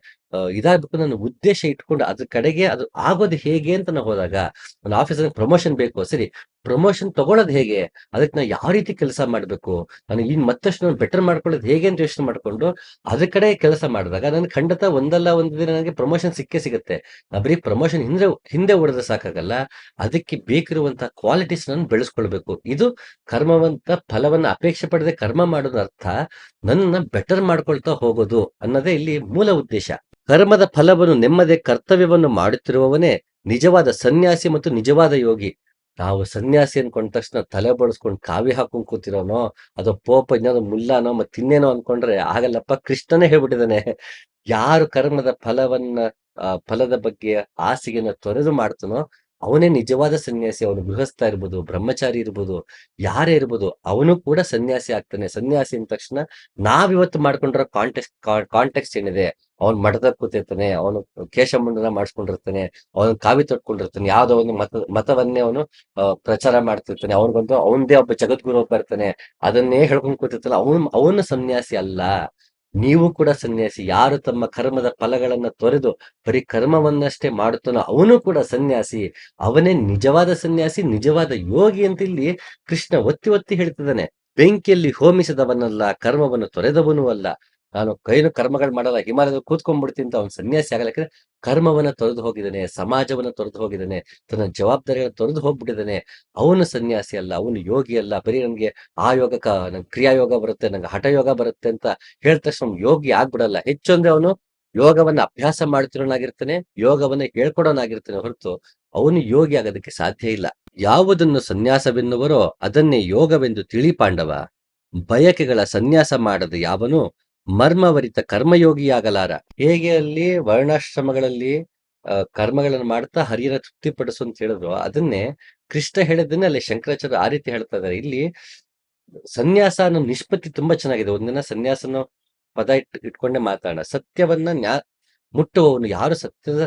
ಇದಾಗ್ಬೇಕು ನನ್ನ ಉದ್ದೇಶ ಇಟ್ಕೊಂಡು ಅದ್ರ ಕಡೆಗೆ ಅದು ಆಗೋದು ಹೇಗೆ ಅಂತ ನಾವು ಹೋದಾಗ ನನ್ನ ಆಫೀಸಲ್ಲಿ ಪ್ರಮೋಷನ್ ಬೇಕು, ಸರಿ ಪ್ರಮೋಷನ್ ತಗೊಳ್ಳೋದು ಹೇಗೆ? ಅದಕ್ಕೆ ನಾವು ಯಾವ ರೀತಿ ಕೆಲಸ ಮಾಡಬೇಕು? ನಾನು ಇನ್ ಮತ್ತಷ್ಟು ನಾನು ಬೆಟರ್ ಮಾಡ್ಕೊಳ್ಳೋದು ಹೇಗೆ ಅಂತ ಯೋಚನೆ ಮಾಡ್ಕೊಂಡು ಅದ್ರ ಕಡೆ ಕೆಲಸ ಮಾಡಿದಾಗ ನನ್ ಖಂಡಿತ ಒಂದಲ್ಲ ಒಂದು ದಿನ ನನಗೆ ಪ್ರಮೋಷನ್ ಸಿಕ್ಕೇ ಸಿಗುತ್ತೆ. ಬರೀ ಪ್ರಮೋಷನ್ ಹಿಂದೆ ಹಿಂದೆ ಹೊಡೆದ್ರೆ ಸಾಕಾಗಲ್ಲ, ಅದಕ್ಕೆ ಬೇಕಿರುವಂತಹ ಕ್ವಾಲಿಟೀಸ್ ನಾನು ಬೆಳೆಸ್ಕೊಳ್ಬೇಕು. ಇದು ಕರ್ಮವಂತ ಫಲವನ್ನ ಅಪೇಕ್ಷೆ ಪಡೆದೇ ಕರ್ಮ ಮಾಡೋದ್ರ ಅರ್ಥ ನನ್ನ ಬೆಟರ್ ಮಾಡ್ಕೊಳ್ತಾ ಹೋಗೋದು ಅನ್ನೋದೇ ಇಲ್ಲಿ ಮೂಲ ಉದ್ದೇಶ. ಕರ್ಮದ ಫಲವನ್ನು ನೆಮ್ಮದಿ ಕರ್ತವ್ಯವನ್ನು ಮಾಡುತ್ತಿರುವವನೇ ನಿಜವಾದ ಸನ್ಯಾಸಿ ಮತ್ತು ನಿಜವಾದ ಯೋಗಿ. ನಾವು ಸನ್ಯಾಸಿ ಅನ್ಕೊಂಡ ತಕ್ಷಣ ತಲೆ ಬಡಿಸ್ಕೊಂಡು ಕಾವಿ ಹಾಕೊಂಡ್ ಕೂತಿರೋನೋ, ಅದು ಪೋಪ ಇನ್ನೊಂದು ಮುಲ್ಲಾನೋ ಮತ್ತೆ ತಿನ್ನೇನೋ ಅನ್ಕೊಂಡ್ರೆ ಆಗಲ್ಲಪ್ಪ ಕೃಷ್ಣನೇ ಹೇಳ್ಬಿಟ್ಟಿದ್ದಾನೆ ಯಾರು ಕರ್ಮದ ಫಲವನ್ನ ಫಲದ ಬಗ್ಗೆ ಆಸೆಗೆನ ತೊರೆದು ಮಾಡ್ತಾನೋ, ಅವನೇ ನಿಜವಾದ ಸನ್ಯಾಸಿ. ಅವನು ಗೃಹಸ್ಥ ಇರ್ಬೋದು, ಬ್ರಹ್ಮಚಾರಿ ಇರ್ಬೋದು, ಯಾರೇ ಇರ್ಬೋದು, ಅವನು ಕೂಡ ಸನ್ಯಾಸಿ ಆಗ್ತಾನೆ. ಸನ್ಯಾಸಿ ಅಂದ ತಕ್ಷಣ ನಾವಿವತ್ತು ಮಾಡ್ಕೊಂಡಿರೋ ಕಾಂಟೆಕ್ಸ್ ಕಾಂಟೆಕ್ಸ್ಟ್ ಏನಿದೆ? ಅವ್ನು ಮಠದ ಕೂತಿರ್ತಾನೆ, ಅವನು ಕೇಶಮುಂಡನ ಮಾಡಿಸ್ಕೊಂಡಿರ್ತಾನೆ, ಅವನು ಕಾವಿ ತೊಟ್ಕೊಂಡಿರ್ತಾನೆ, ಯಾವ್ದೋ ಒಂದು ಮತ, ಮತವನ್ನೇ ಅವನು ಪ್ರಚಾರ ಮಾಡ್ತಿರ್ತಾನೆ. ಅವನಿಗೊಂದು ಅವನದೇ ಒಬ್ಬ ಜಗದ್ಗುರು ಒಬ್ಬ ಇರ್ತಾನೆ ಅದನ್ನೇ ಹೇಳ್ಕೊಂಡು ಕೂತಿರ್ತಾನೆ. ಅವನು ಅವನು ಸನ್ಯಾಸಿ ಅಲ್ಲ. ನೀವು ಕೂಡ ಸನ್ಯಾಸಿ. ಯಾರು ತಮ್ಮ ಕರ್ಮದ ಫಲಗಳನ್ನ ತೊರೆದು ಬರೀ ಕರ್ಮವನ್ನಷ್ಟೇ ಮಾಡುತ್ತಾನೋ ಅವನು ಕೂಡ ಸನ್ಯಾಸಿ. ಅವನೇ ನಿಜವಾದ ಸನ್ಯಾಸಿ, ನಿಜವಾದ ಯೋಗಿ ಅಂತ ಇಲ್ಲಿ ಕೃಷ್ಣ ಒತ್ತಿ ಒತ್ತಿ ಹೇಳ್ತಿದ್ದಾನೆ. ಬೆಂಕಿಯಲ್ಲಿ ಹೋಮಿಸದವನಲ್ಲ, ಕರ್ಮವನ್ನು ತೊರೆದವನೂ ಅಲ್ಲ. ನಾನು ಕೈನು ಕರ್ಮಗಳು ಮಾಡಲ್ಲ ಹಿಮಾಲಯದ ಕೂತ್ಕೊಂಡ್ಬಿಡ್ತೀನಿ ಅಂತ ಅವನು ಸನ್ಯಾಸಿ ಆಗಲ್ಲ. ಕರ್ಮವನ್ನ ತೊರೆದು ಹೋಗಿದ್ದಾನೆ, ಸಮಾಜವನ್ನ ತೊರೆದು ಹೋಗಿದ್ದಾನೆ, ತನ್ನ ಜವಾಬ್ದಾರಿಗಳನ್ನ ತೊರೆದು ಹೋಗ್ಬಿಟ್ಟಿದ್ದಾನೆ. ಅವನು ಸನ್ಯಾಸಿ ಅಲ್ಲ, ಅವನು ಯೋಗಿ ಅಲ್ಲ. ಬರೀ ನನ್ಗೆ ಆ ಯೋಗಕ್ಕ ನಂಗೆ ಕ್ರಿಯಾಯೋಗ ಬರುತ್ತೆ, ನಂಗೆ ಹಠಯೋಗ ಬರುತ್ತೆ ಅಂತ ಹೇಳಿದ ತಕ್ಷಣ ಯೋಗಿ ಆಗ್ಬಿಡಲ್ಲ. ಹೆಚ್ಚು ಅಂದ್ರೆ ಅವನು ಯೋಗವನ್ನ ಅಭ್ಯಾಸ ಮಾಡ್ತಿರೋನಾಗಿರ್ತಾನೆ ಯೋಗವನ್ನ ಹೇಳ್ಕೊಡೋನಾಗಿರ್ತಾನೆ ಹೊರತು ಅವನು ಯೋಗಿ ಆಗೋದಕ್ಕೆ ಸಾಧ್ಯ ಇಲ್ಲ. ಯಾವುದನ್ನು ಸನ್ಯಾಸವೆನ್ನುವರೋ ಅದನ್ನೇ ಯೋಗವೆಂದು ತಿಳಿ ಪಾಂಡವ ಬಯಕೆಗಳ ಸನ್ಯಾಸ ಮಾಡದ ಯಾವನು? ಮರ್ಮವರಿತ ಕರ್ಮಯೋಗಿಯಾಗಲಾರ. ಹೇಗೆ ಅಲ್ಲಿ ವರ್ಣಾಶ್ರಮಗಳಲ್ಲಿ ಕರ್ಮಗಳನ್ನು ಮಾಡ್ತಾ ಹರಿಯನ ತೃಪ್ತಿಪಡಿಸು ಅಂತ ಹೇಳಿದ್ರು. ಅದನ್ನೇ ಕೃಷ್ಣ ಹೇಳಿದ್ದನ್ನೇ ಅಲ್ಲಿ ಶಂಕರಾಚಾರ್ಯ ಆ ರೀತಿ ಹೇಳ್ತಾ ಇದ್ದಾರೆ ಇಲ್ಲಿ ಸನ್ಯಾಸ ಅನ್ನೋ ನಿಷ್ಪತ್ತಿ ತುಂಬಾ ಚೆನ್ನಾಗಿದೆ. ಒಂದಿನ ಸನ್ಯಾಸನ ಪದ ಇಟ್, ಇಟ್ಕೊಂಡೇ ಮಾತಾಡೋಣ. ಸತ್ಯವನ್ನ ನ್ಯಾ, ಮುಟ್ಟುವವನು ಯಾರು ಸತ್ಯದ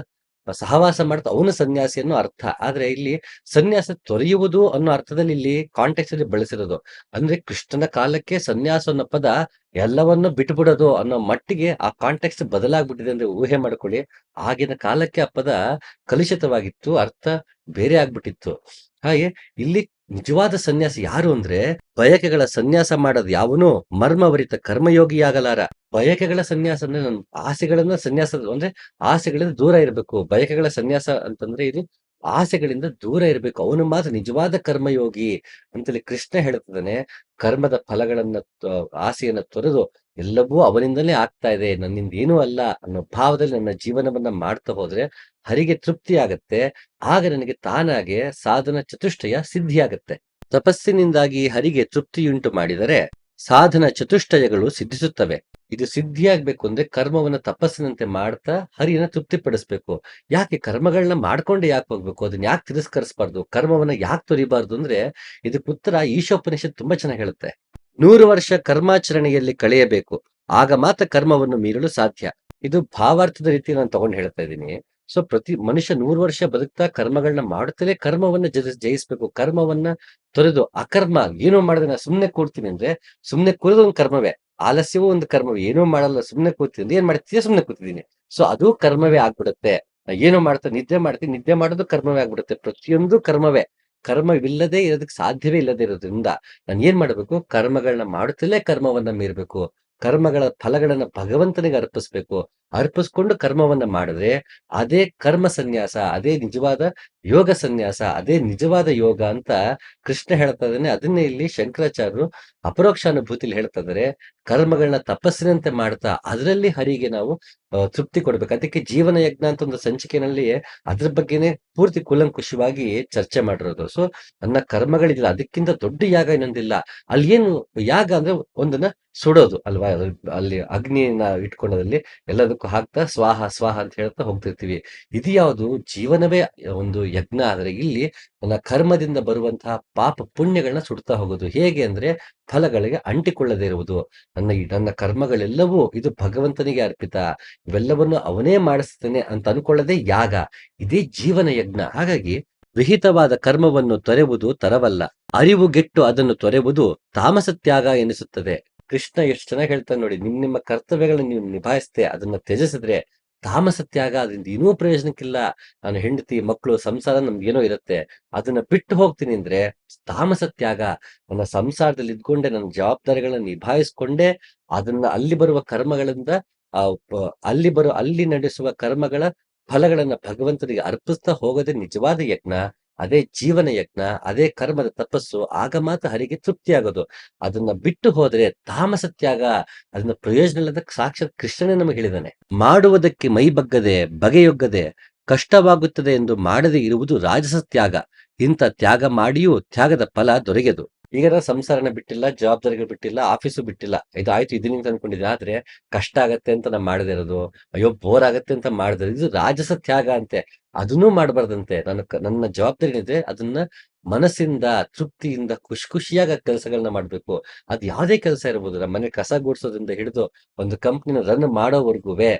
ಸಹವಾಸ ಮಾಡ್ತಾ ಅವನು ಸನ್ಯಾಸಿ ಅನ್ನೋ ಅರ್ಥ. ಆದ್ರೆ ಇಲ್ಲಿ ಸನ್ಯಾಸ ತೊರೆಯುವುದು ಅನ್ನೋ ಅರ್ಥದಲ್ಲಿ ಇಲ್ಲಿ ಕಾಂಟೆಕ್ಸ್ ಅಲ್ಲಿ ಬಳಸಿರೋದು. ಅಂದ್ರೆ ಕೃಷ್ಣನ ಕಾಲಕ್ಕೆ ಸನ್ಯಾಸ ಅನ್ನೋ ಪದ ಎಲ್ಲವನ್ನು ಬಿಟ್ಬಿಡೋದು ಅನ್ನೋ ಮಟ್ಟಿಗೆ ಆ ಕಾಂಟೆಕ್ಸ್ ಬದಲಾಗ್ಬಿಟ್ಟಿದೆ ಅಂದ್ರೆ ಊಹೆ ಮಾಡ್ಕೊಳ್ಳಿ. ಆಗಿನ ಕಾಲಕ್ಕೆ ಆ ಪದ ಕಲುಷಿತವಾಗಿತ್ತು, ಅರ್ಥ ಬೇರೆ ಆಗ್ಬಿಟ್ಟಿತ್ತು. ಹಾಗೆ ಇಲ್ಲಿ ನಿಜವಾದ ಸನ್ಯಾಸಿ ಯಾರು ಅಂದ್ರೆ ಬಯಕೆಗಳ ಸನ್ಯಾಸ ಮಾಡದ್ ಯಾವನು ಮರ್ಮವರಿತ ಕರ್ಮಯೋಗಿಯಾಗಲಾರ. ಬಯಕೆಗಳ ಸನ್ಯಾಸ ಅಂದ್ರೆ ನನ್ ಆಸೆಗಳನ್ನ ಸನ್ಯಾಸ ಅಂದ್ರೆ ಆಸೆಗಳಿಂದ ದೂರ ಇರಬೇಕು. ಬಯಕೆಗಳ ಸನ್ಯಾಸ ಅಂತಂದ್ರೆ ಇದು ಆಸೆಗಳಿಂದ ದೂರ ಇರಬೇಕು. ಅವನು ಮಾತ್ರ ನಿಜವಾದ ಕರ್ಮಯೋಗಿ ಅಂತೇಳಿ ಕೃಷ್ಣ ಹೇಳ್ತಿದ್ದಾನೆ. ಕರ್ಮದ ಫಲಗಳನ್ನ ಆಸೆಯನ್ನ ತೊರೆದು ಎಲ್ಲವೂ ಅವನಿಂದಲೇ ಆಗ್ತಾ ಇದೆ. ನನ್ನಿಂದ ಏನೂ ಅಲ್ಲ ಅನ್ನೋ ಭಾವದಲ್ಲಿ ನನ್ನ ಜೀವನವನ್ನ ಮಾಡ್ತಾ ಹೋದ್ರೆ ಹರಿಗೆ ತೃಪ್ತಿ ಆಗತ್ತೆ ಆಗ ನನಗೆ ತಾನಾಗೆ ಸಾಧನ ಚತುಷ್ಟಯ ಸಿದ್ಧಿಯಾಗತ್ತೆ. ತಪಸ್ಸಿನಿಂದಾಗಿ ಹರಿಗೆ ತೃಪ್ತಿಯುಂಟು ಮಾಡಿದರೆ ಸಾಧನ ಚತುಷ್ಟಯಗಳು ಸಿದ್ಧಿಸುತ್ತವೆ. ಇದು ಸಿದ್ಧಿಯಾಗ್ಬೇಕು ಅಂದ್ರೆ ಕರ್ಮವನ್ನ ತಪಸ್ಸಿನಂತೆ ಮಾಡ್ತಾ ಹರಿಯನ್ನ ತೃಪ್ತಿಪಡಿಸ್ಬೇಕು. ಯಾಕೆ ಕರ್ಮಗಳನ್ನ ಮಾಡ್ಕೊಂಡೆ ಯಾಕೆ ಹೋಗ್ಬೇಕು? ಅದನ್ನ ಯಾಕೆ ತಿರಸ್ಕರಿಸಬಾರ್ದು? ಕರ್ಮವನ್ನ ಯಾಕೆ ತೊರಿಬಾರ್ದು ಅಂದ್ರೆ ಇದಕ್ಕೆ ಉತ್ತರ ಈಶೋಪನಿಷತ್ ತುಂಬಾ ಚೆನ್ನಾಗಿ ಹೇಳುತ್ತೆ. ನೂರು ವರ್ಷ ಕರ್ಮಾಚರಣೆಯಲ್ಲಿ ಕಳೆಯಬೇಕು, ಆಗ ಮಾತ್ರ ಕರ್ಮವನ್ನು ಮೀರಲು ಸಾಧ್ಯ. ಇದು ಭಾವಾರ್ಥದ ರೀತಿ ನಾನು ತಗೊಂಡು ಹೇಳ್ತಾ ಇದ್ದೀನಿ. ಸೊ ಪ್ರತಿ ಮನುಷ್ಯ ನೂರು ವರ್ಷ ಬದುಕ್ತಾ ಕರ್ಮಗಳನ್ನ ಮಾಡುತ್ತಲೇ ಕರ್ಮವನ್ನ ಜಯ ಜಯಿಸ್ಬೇಕು. ಕರ್ಮವನ್ನ ತೊರೆದು ಅಕರ್ಮ, ಏನೋ ಮಾಡಿದ್ರೆ ನಾನು ಸುಮ್ನೆ ಕೂರ್ತೀನಿ ಅಂದ್ರೆ, ಸುಮ್ನೆ ಕೂರೋದು ಒಂದು ಕರ್ಮವೇ. ಆಲಸ್ಯವೂ ಒಂದು ಕರ್ಮವೇ. ಏನೋ ಮಾಡಲ್ಲ, ಸುಮ್ನೆ ಕೂತೀನಿ ಏನ್ ಮಾಡ್ತೀಯ? ಸುಮ್ನೆ ಕೂತಿದ್ದೀನಿ. ಸೊ ಅದು ಕರ್ಮವೇ ಆಗ್ಬಿಡುತ್ತೆ. ಏನೋ ಮಾಡ್ತಾ, ನಿದ್ದೆ ಮಾಡ್ತೀನಿ. ನಿದ್ದೆ ಮಾಡೋದು ಕರ್ಮವೇ ಆಗ್ಬಿಡುತ್ತೆ. ಪ್ರತಿಯೊಂದು ಕರ್ಮವೇ. ಕರ್ಮವಿಲ್ಲದೆ ಇರೋದಕ್ಕೆ ಸಾಧ್ಯವೇ ಇಲ್ಲದೆ ಇರೋದ್ರಿಂದ ನಾನು ಏನ್ ಮಾಡ್ಬೇಕು? ಕರ್ಮಗಳನ್ನ ಮಾಡುತ್ತಲೇ ಕರ್ಮವನ್ನ ಮೀರ್ಬೇಕು. ಕರ್ಮಗಳ ಫಲಗಳನ್ನ ಭಗವಂತನಿಗೆ ಅರ್ಪಿಸ್ಬೇಕು. ಅರ್ಪಿಸ್ಕೊಂಡು ಕರ್ಮವನ್ನ ಮಾಡಿದ್ರೆ ಅದೇ ಕರ್ಮ ಸನ್ಯಾಸ, ಅದೇ ನಿಜವಾದ ಯೋಗ ಸನ್ಯಾಸ, ಅದೇ ನಿಜವಾದ ಯೋಗ ಅಂತ ಕೃಷ್ಣ ಹೇಳ್ತಾ ಇದ್ದಾನೆ ಅದನ್ನೇ ಇಲ್ಲಿ ಶಂಕರಾಚಾರ್ಯರು ಅಪರೋಕ್ಷಾನುಭೂತಿಲಿ ಹೇಳ್ತಾ ಇದಾರೆ ಕರ್ಮಗಳನ್ನ ತಪಸ್ಸಿನಂತೆ ಮಾಡ್ತಾ ಅದರಲ್ಲಿ ಹರಿಗೆ ನಾವು ತೃಪ್ತಿ ಕೊಡ್ಬೇಕು. ಅದಕ್ಕೆ ಜೀವನ ಯಜ್ಞ ಅಂತ ಒಂದು ಸಂಚಿಕೆನಲ್ಲಿ ಅದ್ರ ಬಗ್ಗೆನೆ ಪೂರ್ತಿ ಕುಲಂಕುಷವಾಗಿ ಚರ್ಚೆ ಮಾಡಿರೋದು. ಸೊ, ನನ್ನ ಕರ್ಮಗಳಿದಿಲ್ಲ ಅದಕ್ಕಿಂತ ದೊಡ್ಡ ಯಾಗ ಇನ್ನೊಂದಿಲ್ಲ. ಅಲ್ಲಿ ಏನು ಯಾಗ ಅಂದ್ರೆ ಒಂದನ್ನ ಸುಡೋದು ಅಲ್ವಾ? ಅಲ್ಲಿ ಅಗ್ನಿನ ಇಟ್ಕೊಂಡದಲ್ಲಿ ಎಲ್ಲದಕ್ಕೂ ಹಾಕ್ತಾ ಸ್ವಾಹ ಸ್ವಾಹ ಅಂತ ಹೇಳ್ತಾ ಹೋಗ್ತಿರ್ತೀವಿ. ಇದು ಯಾವುದು? ಜೀವನವೇ ಒಂದು ಯಜ್ಞ ಆದರೆ ಇಲ್ಲಿ ನನ್ನ ಕರ್ಮದಿಂದ ಬರುವಂತಹ ಪಾಪ ಪುಣ್ಯಗಳನ್ನ ಸುಡ್ತಾ ಹೋಗೋದು. ಹೇಗೆ ಅಂದ್ರೆ ಫಲಗಳಿಗೆ ಅಂಟಿಕೊಳ್ಳದೇ ಇರುವುದು. ನನ್ನ ನನ್ನ ಕರ್ಮಗಳೆಲ್ಲವೂ ಇದು ಭಗವಂತನಿಗೆ ಅರ್ಪಿತ. ಇವೆಲ್ಲವನ್ನು ಅವನೇ ಮಾಡಿಸ್ತಾನೆ ಅಂತ ಅನ್ಕೊಳ್ಳದೆ ಯಾಗ. ಇದೇ ಜೀವನ ಯಜ್ಞ. ಹಾಗಾಗಿ ವಿಹಿತವಾದ ಕರ್ಮವನ್ನು ತೊರೆವುದು ತರವಲ್ಲ. ಅರಿವುಗೆಟ್ಟು ಅದನ್ನು ತೊರೆವುದು ತಾಮಸ ತ್ಯಾಗ ಎನಿಸುತ್ತದೆ. ಕೃಷ್ಣ ಎಷ್ಟು ಚೆನ್ನಾಗಿ ಹೇಳ್ತಾನೆ ನೋಡಿ, ನಿಮ್ ನಿಮ್ಮ ಕರ್ತವ್ಯಗಳನ್ನ ನೀವು ನಿಭಾಯಿಸದೆ, ಅದನ್ನ ತ್ಯಜಿಸಿದ್ರೆ ತಾಮಸ ತ್ಯಾಗ ಅದರಿಂದ ಏನೂ ಪ್ರಯೋಜನಕ್ಕಿಲ್ಲ. ನಾನು ಹೆಂಡತಿ ಮಕ್ಕಳು ಸಂಸಾರ ನಮ್ಗೆ ಏನೋ ಇರುತ್ತೆ. ಅದನ್ನ ಬಿಟ್ಟು ಹೋಗ್ತೀನಿ ಅಂದ್ರೆ ತಾಮಸ ತ್ಯಾಗ ನನ್ನ ಸಂಸಾರದಲ್ಲಿ ಇದ್ಕೊಂಡೆ, ನನ್ನ ಜವಾಬ್ದಾರಿಗಳನ್ನ ನಿಭಾಯಿಸ್ಕೊಂಡೆ, ಅದನ್ನ ಅಲ್ಲಿ ಬರುವ ಕರ್ಮಗಳಿಂದ ಅಲ್ಲಿ ಬರೋ, ಅಲ್ಲಿ ನಡೆಸುವ ಕರ್ಮಗಳ ಫಲಗಳನ್ನ ಭಗವಂತನಿಗೆ ಅರ್ಪಿಸ್ತಾ ಹೋಗೋದೇ ನಿಜವಾದ ಯಜ್ಞ ಅದೇ ಜೀವನ ಯಜ್ಞ ಅದೇ ಕರ್ಮದ ತಪಸ್ಸು, ಆಗ ಮಾತ್ರ ಹರಿಗೆ ತೃಪ್ತಿ ಆಗೋದು. ಅದನ್ನ ಬಿಟ್ಟು ಹೋದ್ರೆ ತಾಮಸ ತ್ಯಾಗ, ಅದನ್ನ ಪ್ರಯೋಜನ ಇಲ್ಲದ ಸಾಕ್ಷಾತ್ ಕೃಷ್ಣನೇ ನಮಗೆ ಹೇಳಿದಾನೆ. ಮಾಡುವುದಕ್ಕೆ ಮೈ ಬಗ್ಗದೆ, ಬಗೆಯೊಗ್ಗದೆ, ಕಷ್ಟವಾಗುತ್ತದೆ ಎಂದು ಮಾಡದೇ ಇರುವುದು ರಾಜಸ ತ್ಯಾಗ. ಇಂಥ ತ್ಯಾಗ ಮಾಡಿಯೂ ತ್ಯಾಗದ ಫಲ ದೊರೆಯದು ಈಗ ನಾನು ಸಂಸಾರನ ಬಿಟ್ಟಿಲ್ಲ, ಜವಾಬ್ದಾರಿಗಳು ಬಿಟ್ಟಿಲ್ಲ, ಆಫೀಸು ಬಿಟ್ಟಿಲ್ಲ. ಇದು ಆಯ್ತು ಇದನ್ನ ಅನ್ಕೊಂಡಿದ್ದೆ ಆದ್ರೆ ಕಷ್ಟ ಆಗತ್ತೆ ಅಂತ ನಾ ಮಾಡದೇ ಇರೋದು. ಅಯ್ಯೋ ಬೋರ್ ಆಗತ್ತೆ ಅಂತ ಮಾಡಿದ್ರೆ ಇದು ರಾಜಸ ತ್ಯಾಗ ಅಂತೆ. ಅದನ್ನೂ ಮಾಡಬಾರ್ದಂತೆ. ನನ್ನ ನನ್ನ ಜವಾಬ್ದಾರಿ ಏನಿದೆ ಅದನ್ನ ಮನಸ್ಸಿಂದ, ತೃಪ್ತಿಯಿಂದ, ಖುಷಿ ಖುಷಿಯಾಗಿ ಕೆಲಸಗಳನ್ನ ಮಾಡ್ಬೇಕು. ಅದ್ ಯಾವ್ದೇ ಕೆಲಸ ಇರ್ಬೋದು. ನಮ್ಮ ಮನೆ ಕಸ ಗುಡ್ಸೋದ್ರಿಂದ ಹಿಡಿದು ಒಂದು ಕಂಪ್ನಿನ ರನ್ ಮಾಡೋವರೆಗುವೆ.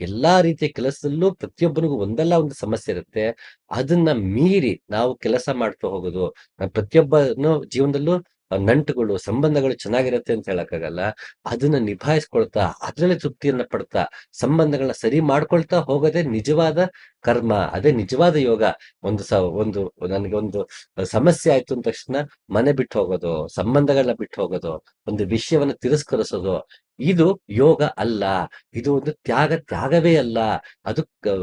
ಎಲ್ಲಾ ರೀತಿಯ ಕೆಲಸದಲ್ಲೂ ಪ್ರತಿಯೊಬ್ಬರಿಗೂ ಒಂದಲ್ಲ ಒಂದು ಸಮಸ್ಯೆ ಇರುತ್ತೆ. ಅದನ್ನ ಮೀರಿ ನಾವು ಕೆಲಸ ಮಾಡ್ತಾ ಹೋಗೋದು ಪ್ರತಿಯೊಬ್ಬನು ಜೀವನದಲ್ಲೂ ನಂಟುಗಳು, ಸಂಬಂಧಗಳು ಚೆನ್ನಾಗಿರುತ್ತೆ ಅಂತ ಹೇಳಕ್ಕಾಗಲ್ಲ. ಅದನ್ನ ನಿಭಾಯಿಸ್ಕೊಳ್ತಾ, ಅದರಲ್ಲಿ ತೃಪ್ತಿಯನ್ನ ಪಡ್ತಾ ಸಂಬಂಧಗಳನ್ನ ಸರಿ ಮಾಡ್ಕೊಳ್ತಾ ಹೋಗೋದೇ ನಿಜವಾದ ಕರ್ಮ, ಅದೇ ನಿಜವಾದ ಯೋಗ. ಒಂದು ಸ, ಒಂದು, ನನಗೆ ಒಂದು ಸಮಸ್ಯೆ ಆಯ್ತು ಅಂದ ತಕ್ಷಣ ಮನೆ ಬಿಟ್ಟು ಹೋಗೋದು ಸಂಬಂಧಗಳನ್ನ ಬಿಟ್ಟು ಹೋಗೋದು, ಒಂದು ವಿಷಯವನ್ನ ತಿರಸ್ಕರಿಸೋದು ಇದು ಯೋಗ ಅಲ್ಲ, ಇದು ಒಂದು ತ್ಯಾಗ, ತ್ಯಾಗವೇ ಅಲ್ಲ. ಅದು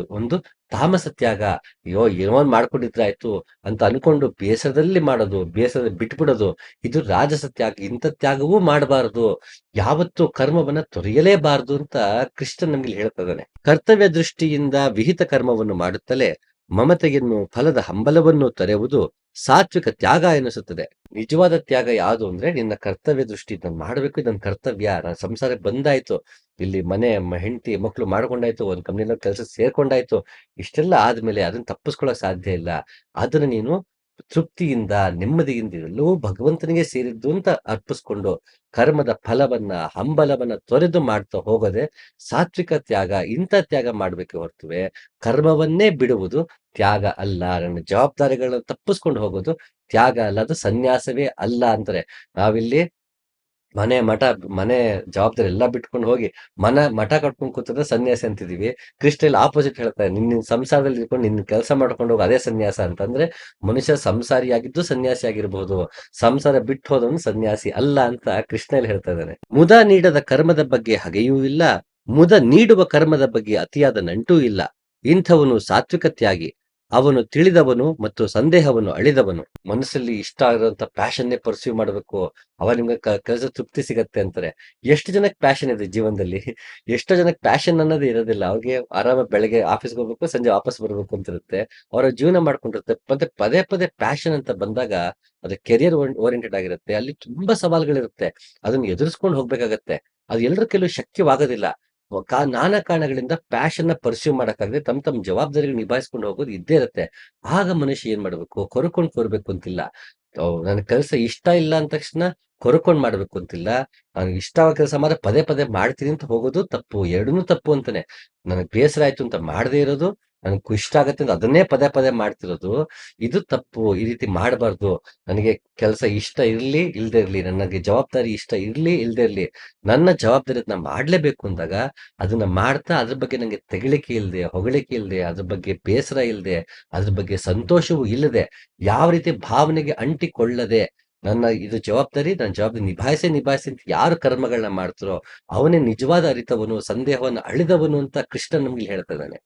ಒಂದು ತಾಮಸ ತ್ಯಾಗ. ಅಯ್ಯೋ ಏನೋ ಮಾಡ್ಕೊಂಡಿದ್ರೆ ಆಯ್ತು ಅಂತ ಅನ್ಕೊಂಡು ಬೇಸರದಲ್ಲಿ ಮಾಡೋದು ಬೇಸರ ಬಿಟ್ಬಿಡೋದು, ಇದು ರಾಜಸ ತ್ಯಾಗ. ಇಂಥ ತ್ಯಾಗವೂ ಮಾಡಬಾರದು. ಯಾವತ್ತು ಕರ್ಮವನ್ನ ತೊರೆಯಲೇಬಾರದು ಅಂತ ಕೃಷ್ಣ ನಮ್ಗೆ ಹೇಳ್ತದಾನೆ ಕರ್ತವ್ಯ ದೃಷ್ಟಿಯಿಂದ ವಿಹಿತ ಕರ್ಮವನ್ನು ಮಾಡುತ್ತಲೇ ಮಮತೆಯನ್ನು, ಫಲದ ಹಂಬಲವನ್ನು ತರೆಯುವುದು ಸಾತ್ವಿಕ ತ್ಯಾಗ ಎನಿಸುತ್ತದೆ. ನಿಜವಾದ ತ್ಯಾಗ ಯಾವುದು ಅಂದ್ರೆ ನಿನ್ನ ಕರ್ತವ್ಯ ದೃಷ್ಟಿ ನನ್ ಮಾಡ್ಬೇಕು ನನ್ನ ಕರ್ತವ್ಯ. ನನ್ನ ಸಂಸಾರಕ್ಕೆ ಬಂದಾಯ್ತು, ಇಲ್ಲಿ ಮನೆ ಹೆಂಡತಿ ಮಕ್ಕಳು ಮಾಡ್ಕೊಂಡಾಯ್ತು, ಒಂದ್ ಕಂಪ್ನಿನ ಕೆಲಸ ಸೇರ್ಕೊಂಡಾಯ್ತು, ಇಷ್ಟೆಲ್ಲ ಆದ್ಮೇಲೆ ಅದನ್ನ ತಪ್ಪಿಸ್ಕೊಳಕ್ ಸಾಧ್ಯ ಇಲ್ಲ. ಅದನ್ನ ನೀನು ತೃಪ್ತಿಯಿಂದ, ನೆಮ್ಮದಿಯಿಂದ ಎಲ್ಲವೂ ಭಗವಂತನಿಗೆ ಸೇರಿದ್ದು ಅಂತ ಅರ್ಪಿಸ್ಕೊಂಡು ಕರ್ಮದ ಫಲವನ್ನ, ಹಂಬಲವನ್ನ ತೊರೆದು ಮಾಡ್ತಾ ಹೋಗದೆ ಸಾತ್ವಿಕ ತ್ಯಾಗ. ಇಂಥ ತ್ಯಾಗ ಮಾಡ್ಬೇಕು ಹೊರತುವೆ ಕರ್ಮವನ್ನೇ ಬಿಡುವುದು ತ್ಯಾಗ ಅಲ್ಲ. ನನ್ನ ಜವಾಬ್ದಾರಿಗಳನ್ನ ತಪ್ಪಿಸ್ಕೊಂಡು ಹೋಗೋದು ತ್ಯಾಗ ಅಲ್ಲ. ಅದು ಸನ್ಯಾಸವೇ ಅಲ್ಲ. ಅಂತಾರೆ ನಾವಿಲ್ಲಿ ಮನೆ ಮಠ, ಮನೆ ಜವಾಬ್ದಾರಿ ಎಲ್ಲ ಬಿಟ್ಕೊಂಡು ಹೋಗಿ ಮನ, ಮಠ ಕಟ್ಕೊಂಡು ಕೂತಿದ್ರೆ ಸನ್ಯಾಸಿ ಅಂತಿದೀವಿ ಕೃಷ್ಣ ಇಲ್ಲಿ ಆಪೋಸಿಟ್ ಹೇಳ್ತಾರೆ ನಿನ್ನ ಸಂಸಾರದಲ್ಲಿ ಇಟ್ಕೊಂಡು ನಿನ್ನ ಕೆಲಸ ಮಾಡ್ಕೊಂಡು ಹೋಗಿ ಅದೇ ಸನ್ಯಾಸ ಅಂತಂದ್ರೆ ಮನುಷ್ಯ ಸಂಸಾರಿಯಾಗಿದ್ದು ಸನ್ಯಾಸಿ ಆಗಿರ್ಬಹುದು ಸಂಸಾರ ಬಿಟ್ಟು ಹೋದವನು ಸನ್ಯಾಸಿ ಅಲ್ಲ ಅಂತ ಕೃಷ್ಣ ಇಲ್ಲಿ ಹೇಳ್ತಾ ಇದ್ದಾನೆ. ಮುದ ನೀಡದ ಕರ್ಮದ ಬಗ್ಗೆ ಹಗೆಯೂ ಇಲ್ಲ. ಮುದ ನೀಡುವ ಕರ್ಮದ ಬಗ್ಗೆ ಅತಿಯಾದ ನಂಟೂ ಇಲ್ಲ. ಇಂಥವನು ಸಾತ್ವಿಕ ತ್ಯಾಗಿ ಅವನು ತಿಳಿದವನು ಮತ್ತು ಸಂದೇಹವನ್ನು ಅಳಿದವನು. ಮನಸ್ಸಲ್ಲಿ ಇಷ್ಟ ಆಗಿರುವಂತ ಪ್ಯಾಷನ್ನೇ ಪರ್ಸ್ಯೂ ಮಾಡಬೇಕು. ಅವ ನಿಮ್ಗೆ ಕೆಲಸ ತೃಪ್ತಿ ಸಿಗತ್ತೆ ಅಂತಾರೆ. ಎಷ್ಟು ಜನಕ್ಕೆ ಪ್ಯಾಷನ್ ಇದೆ ಜೀವನದಲ್ಲಿ? ಎಷ್ಟೋ ಜನಕ್ಕೆ ಪ್ಯಾಷನ್ ಅನ್ನೋದು ಇರೋದಿಲ್ಲ. ಅವ್ರಿಗೆ ಆರಾಮ ಬೆಳಗ್ಗೆ ಆಫೀಸ್ಗೆ ಹೋಗ್ಬೇಕು, ಸಂಜೆ ವಾಪಸ್ ಬರ್ಬೇಕು ಅಂತ ಇರುತ್ತೆ ಅವರ ಜೀವನ ಮಾಡ್ಕೊಂಡಿರುತ್ತೆ. ಮತ್ತೆ ಪದೇ ಪದೇ ಪ್ಯಾಷನ್ ಅಂತ ಬಂದಾಗ ಅದು ಕೆರಿಯರ್ ಓರಿಯೆಂಟೆಡ್ ಆಗಿರುತ್ತೆ. ಅಲ್ಲಿ ತುಂಬಾ ಸವಾಲುಗಳಿರುತ್ತೆ. ಅದನ್ನ ಎದುರಿಸ್ಕೊಂಡು ಹೋಗ್ಬೇಕಾಗತ್ತೆ. ಅದು ಎಲ್ಲರ ಕೆಲವು ಶಕ್ಯವಾಗೋದಿಲ್ಲ ಕಾ ನಾನಾ ಕಾರಣಗಳಿಂದ ಪ್ಯಾಷನ್ ಪರ್ಸ್ಯೂ ಮಾಡಕ್ಕಾಗದೆ ತಮ್ಮ ತಮ್ಮ ಜವಾಬ್ದಾರಿಗಳು ನಿಭಾಯಿಸ್ಕೊಂಡು ಹೋಗೋದು ಇದ್ದೇ ಇರುತ್ತೆ. ಆಗ ಮನುಷ್ಯ ಏನ್ ಮಾಡ್ಬೇಕು? ಕೊರ್ಕೊಂಡ್ ಕೊರ್ಬೇಕು ಅಂತಿಲ್ಲ. ನನ್ನ ಕೆಲಸ ಇಷ್ಟ ಇಲ್ಲ ಅಂದ ತಕ್ಷಣ ಕೊರ್ಕೊಂಡ್ ಮಾಡ್ಬೇಕು ಅಂತಿಲ್ಲ. ನನಗೆ ಇಷ್ಟವಾದ ಕೆಲಸ ಮಾತ್ರ ಪದೇ ಪದೇ ಮಾಡ್ತೀನಿ ಅಂತ ಹೋಗೋದು ತಪ್ಪು. ಎರಡನ್ನೂ ತಪ್ಪು ಅಂತಾನೆ. ನನಗೆ ಬೇಸರ ಆಯ್ತು ಅಂತ ಮಾಡದೇ ಇರೋದು. ನನಗೆ ಇಷ್ಟ ಆಗತ್ತೆ ಅಂತ ಅದನ್ನೇ ಪದೇ ಪದೇ ಮಾಡ್ತಿರೋದು. ಇದು ತಪ್ಪು, ಈ ರೀತಿ ಮಾಡಬಾರ್ದು. ನನಗೆ ಕೆಲಸ ಇಷ್ಟ ಇರಲಿ ಇಲ್ಲದೆ ಇರಲಿ. ನನಗೆ ಜವಾಬ್ದಾರಿ ಇಷ್ಟ ಇರಲಿ ಇಲ್ಲದೆ ಇರಲಿ. ನನ್ನ ಜವಾಬ್ದಾರಿ ಅದನ್ನ ಮಾಡಲೇಬೇಕು ಅಂದಾಗ ಅದನ್ನ ಮಾಡ್ತಾ ಅದ್ರ ಬಗ್ಗೆ ನನಗೆ ತೆಗಳಿಕೆ ಇಲ್ಲದೆ ಹೊಗಳಿಕೆ ಇಲ್ಲದೆ ಅದ್ರ ಬಗ್ಗೆ ಬೇಸರ ಇಲ್ಲದೆ ಅದ್ರ ಬಗ್ಗೆ ಸಂತೋಷವೂ ಇಲ್ಲದೆ ಯಾವ ರೀತಿ ಭಾವನೆಗೆ ಅಂಟಿಕೊಳ್ಳದೆ ನನ್ನ ಇದು ಜವಾಬ್ದಾರಿ, ನನ್ನ ಜವಾಬ್ದಾರಿ ನಿಭಾಯಿಸೇ ನಿಭಾಯಿಸಿ ಅಂತ ಯಾರು ಕರ್ಮಗಳನ್ನ ಮಾಡ್ತಾರೋ ಅವನೇ ನಿಜವಾದ ಅರಿತವನು, ಸಂದೇಹವನ್ನು ಅಳಿದವನು ಅಂತ ಕೃಷ್ಣ ನಮ್ಗೆ ಹೇಳ್ತಾ ಇದ್ದಾನೆ.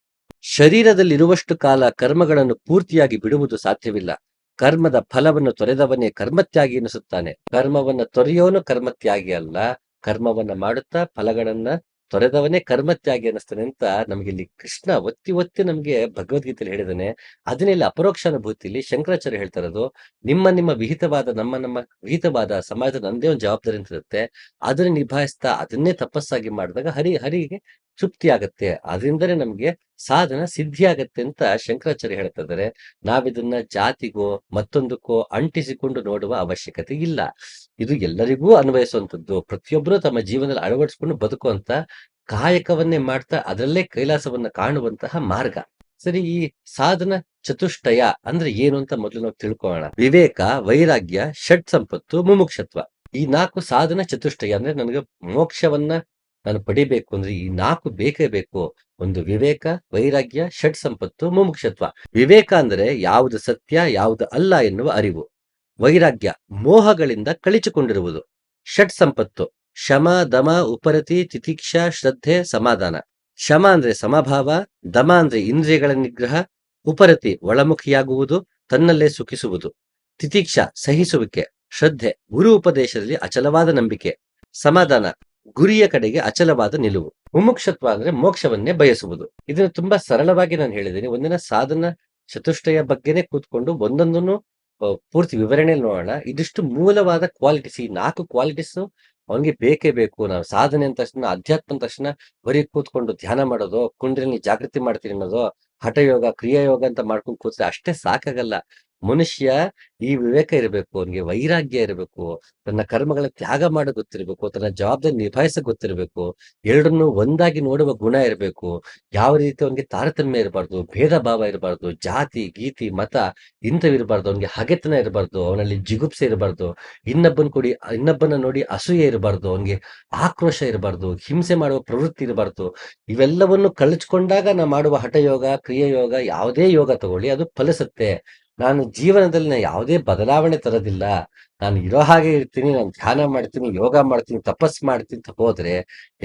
ಶರೀರದಲ್ಲಿರುವಷ್ಟು ಕಾಲ ಕರ್ಮಗಳನ್ನು ಪೂರ್ತಿಯಾಗಿ ಬಿಡುವುದು ಸಾಧ್ಯವಿಲ್ಲ. ಕರ್ಮದ ಫಲವನ್ನು ತೊರೆದವನೇ ಕರ್ಮತ್ಯಾಗಿ ಎನಿಸುತ್ತಾನೆ. ಕರ್ಮವನ್ನ ತೊರೆಯೋನು ಕರ್ಮತ್ಯಾಗಿ ಅಲ್ಲ. ಕರ್ಮವನ್ನ ಮಾಡುತ್ತಾ ಫಲಗಳನ್ನ ತೊರೆದವನೇ ಕರ್ಮತ್ಯಾಗಿ ಅನ್ನಿಸ್ತಾನೆ ಅಂತ ನಮ್ಗೆ ಇಲ್ಲಿ ಕೃಷ್ಣ ಒತ್ತಿ ಒತ್ತಿ ನಮ್ಗೆ ಭಗವದ್ಗೀತೆಯಲ್ಲಿ ಹೇಳಿದಾನೆ. ಅದನ್ನೆಲ್ಲ ಇಲ್ಲಿ ಶಂಕರಾಚಾರ್ಯ ಹೇಳ್ತಾ ಇರೋದು, ನಿಮ್ಮ ನಿಮ್ಮ ವಿಹಿತವಾದ, ನಮ್ಮ ನಮ್ಮ ವಿಹಿತವಾದ ಸಮಾಜದ ನಂದೇ ಒಂದು ಜವಾಬ್ದಾರಿ ಅಂತ ಇರುತ್ತೆ. ಅದನ್ನ ನಿಭಾಯಿಸ್ತಾ ಅದನ್ನೇ ತಪಸ್ಸಾಗಿ ಮಾಡಿದಾಗ ಹರಿ, ಹರಿಗೆ ತೃಪ್ತಿ ಆಗತ್ತೆ ಅದರಿಂದನೇ ನಮ್ಗೆ ಸಾಧನ ಸಿದ್ಧಿ ಆಗತ್ತೆ ಅಂತ ಶಂಕರಾಚಾರ್ಯ ಹೇಳ್ತಾ ಇದ್ದಾರೆ ನಾವಿದನ್ನ ಜಾತಿಗೋ ಮತ್ತೊಂದಕ್ಕೋ ಅಂಟಿಸಿಕೊಂಡು ನೋಡುವ ಅವಶ್ಯಕತೆ ಇಲ್ಲ. ಇದು ಎಲ್ಲರಿಗೂ ಅನ್ವಯಿಸುವಂತದ್ದು ಪ್ರತಿಯೊಬ್ಬರು ತಮ್ಮ ಜೀವನದಲ್ಲಿ ಅಳವಡಿಸ್ಕೊಂಡು ಬದುಕುವಂತ ಕಾಯಕವನ್ನೇ ಮಾಡ್ತಾ ಅದರಲ್ಲೇ ಕೈಲಾಸವನ್ನ ಕಾಣುವಂತಹ ಮಾರ್ಗ. ಸರಿ, ಈ ಸಾಧನ ಚತುಷ್ಟಯ ಅಂದ್ರೆ ಏನು ಅಂತ ಮೊದಲು ನಾವು ತಿಳ್ಕೊಳ್ಳೋಣ. ವಿವೇಕ, ವೈರಾಗ್ಯ ಷಟ್ ಸಂಪತ್ತು ಮುಮುಕ್ಷತ್ವ. ಈ ನಾಲ್ಕು ಸಾಧನ ಚತುಷ್ಟಯ ಅಂದ್ರೆ ನನಗೆ ಮೋಕ್ಷವನ್ನ ನಾನು ಪಡಿಬೇಕು ಅಂದ್ರೆ ಈ ನಾಲ್ಕು ಬೇಕೇ ಬೇಕು. ಒಂದು ವಿವೇಕ, ವೈರಾಗ್ಯ ಷಟ್ ಸಂಪತ್ತು, ಮುಮುಕ್ಷತ್ವ. ವಿವೇಕ ಅಂದ್ರೆ ಯಾವುದು ಸತ್ಯ, ಯಾವುದು ಅಲ್ಲ ಎನ್ನುವ ಅರಿವು. ವೈರಾಗ್ಯ, ಮೋಹಗಳಿಂದ ಕಳಿಚಿಕೊಂಡಿರುವುದು. ಷಟ್ ಸಂಪತ್ತು, ಶಮ, ದಮ, ಉಪರತಿ, ತಿತಿಕ್ಷಾ, ಶ್ರದ್ಧೆ, ಸಮಾಧಾನ. ಶಮ ಅಂದ್ರೆ ಸಮಭಾವ, ದಮ ಅಂದ್ರೆ ಇಂದ್ರಿಯಗಳ ನಿಗ್ರಹ, ಉಪರತಿ ಒಳಮುಖಿಯಾಗುವುದು, ತನ್ನಲ್ಲೇ ಸುಖಿಸುವುದು. ತಿತಿಕ್ಷ, ಸಹಿಸುವಿಕೆ, ಶ್ರದ್ಧೆ, ಗುರು ಉಪದೇಶದಲ್ಲಿ ಅಚಲವಾದ ನಂಬಿಕೆ. ಸಮಾಧಾನ ಗುರಿಯ ಕಡೆಗೆ ಅಚಲವಾದ ನಿಲುವು. ಮುಮುಕ್ಷತ್ವ ಅಂದ್ರೆ ಮೋಕ್ಷವನ್ನೇ ಬಯಸುವುದು. ಇದನ್ನು ತುಂಬಾ ಸರಳವಾಗಿ ನಾನು ಹೇಳಿದ್ದೀನಿ. ಒಂದಿನ ಸಾಧನ ಚತುಷ್ಟಯ ಬಗ್ಗೆನೆ ಕೂತ್ಕೊಂಡು ಒಂದೊಂದನ್ನು ಪೂರ್ತಿ ವಿವರಣೆ ನೋಡೋಣ. ಇದಿಷ್ಟು ಮೂಲವಾದ ಕ್ವಾಲಿಟೀಸ್ ಈ ನಾಲ್ಕು ಕ್ವಾಲಿಟೀಸ್ ಅವನಿಗೆ ಬೇಕೇ ಬೇಕು. ನಾವು ಸಾಧನೆ ಅಂದ ತಕ್ಷಣ, ಅಧ್ಯಾತ್ಮ ಅಂದ ತಕ್ಷಣ ಬರೀ ಕೂತ್ಕೊಂಡು ಧ್ಯಾನ ಮಾಡೋದು, ಕುಂಡ್ರಿನಲ್ಲಿ ಜಾಗೃತಿ ಮಾಡ್ತೀನಿ ಅನ್ನೋದು, ಹಠಯೋಗ, ಕ್ರಿಯಾಯೋಗ ಅಂತ ಮಾಡ್ಕೊಂಡು ಕೂತ್ರೆ ಅಷ್ಟೇ ಸಾಕಾಗಲ್ಲ. ಮನುಷ್ಯ ಈ ವಿವೇಕ ಇರಬೇಕು, ಅವನಿಗೆ ವೈರಾಗ್ಯ ಇರಬೇಕು, ತನ್ನ ಕರ್ಮಗಳ ತ್ಯಾಗ ಮಾಡೋ ಗೊತ್ತಿರಬೇಕು, ತನ್ನ ಜವಾಬ್ದಾರಿ ನಿಭಾಯಿಸ ಗೊತ್ತಿರಬೇಕು, ಎರಡನ್ನು ಒಂದಾಗಿ ನೋಡುವ ಗುಣ ಇರಬೇಕು. ಯಾವ ರೀತಿ ಅವನಿಗೆ ತಾರತಮ್ಯ ಇರಬಾರ್ದು, ಭೇದ ಭಾವ ಇರಬಾರ್ದು, ಜಾತಿ, ಗೀತಿ, ಮತ ಇಂಥವಿರಬಾರ್ದು ಅವನಿಗೆ ಹಗೆತನ ಇರಬಾರ್ದು, ಅವನಲ್ಲಿ ಜಿಗುಪ್ಸೆ ಇರಬಾರ್ದು, ಇನ್ನೊಬ್ಬನ ಕೊಡಿ ಇನ್ನೊಬ್ಬನ ನೋಡಿ ಅಸೂಯೆ ಇರಬಾರ್ದು, ಅವನಿಗೆ ಆಕ್ರೋಶ ಇರಬಾರ್ದು, ಹಿಂಸೆ ಮಾಡುವ ಪ್ರವೃತ್ತಿ ಇರಬಾರ್ದು. ಇವೆಲ್ಲವನ್ನು ಕಳಚ್ಕೊಂಡಾಗ ನಾ ಮಾಡುವ ಹಠಯೋಗ, ಕ್ರಿಯೆಯೋಗ, ಯಾವುದೇ ಯೋಗ ತಗೊಳ್ಳಿ, ಅದು ಫಲಿಸುತ್ತೆ. ನಾನು ಜೀವನದಲ್ಲಿ ನಾ ಯಾವುದೇ ಬದಲಾವಣೆ ತರೋದಿಲ್ಲ. ನಾನು ಇರೋ ಹಾಗೆ ಇರ್ತೀನಿ, ನಾನು ಧ್ಯಾನ ಮಾಡ್ತೀನಿ, ಯೋಗ ಮಾಡ್ತೀನಿ, ತಪಸ್ ಮಾಡ್ತೀನಿ ಅಂತ ಹೋದ್ರೆ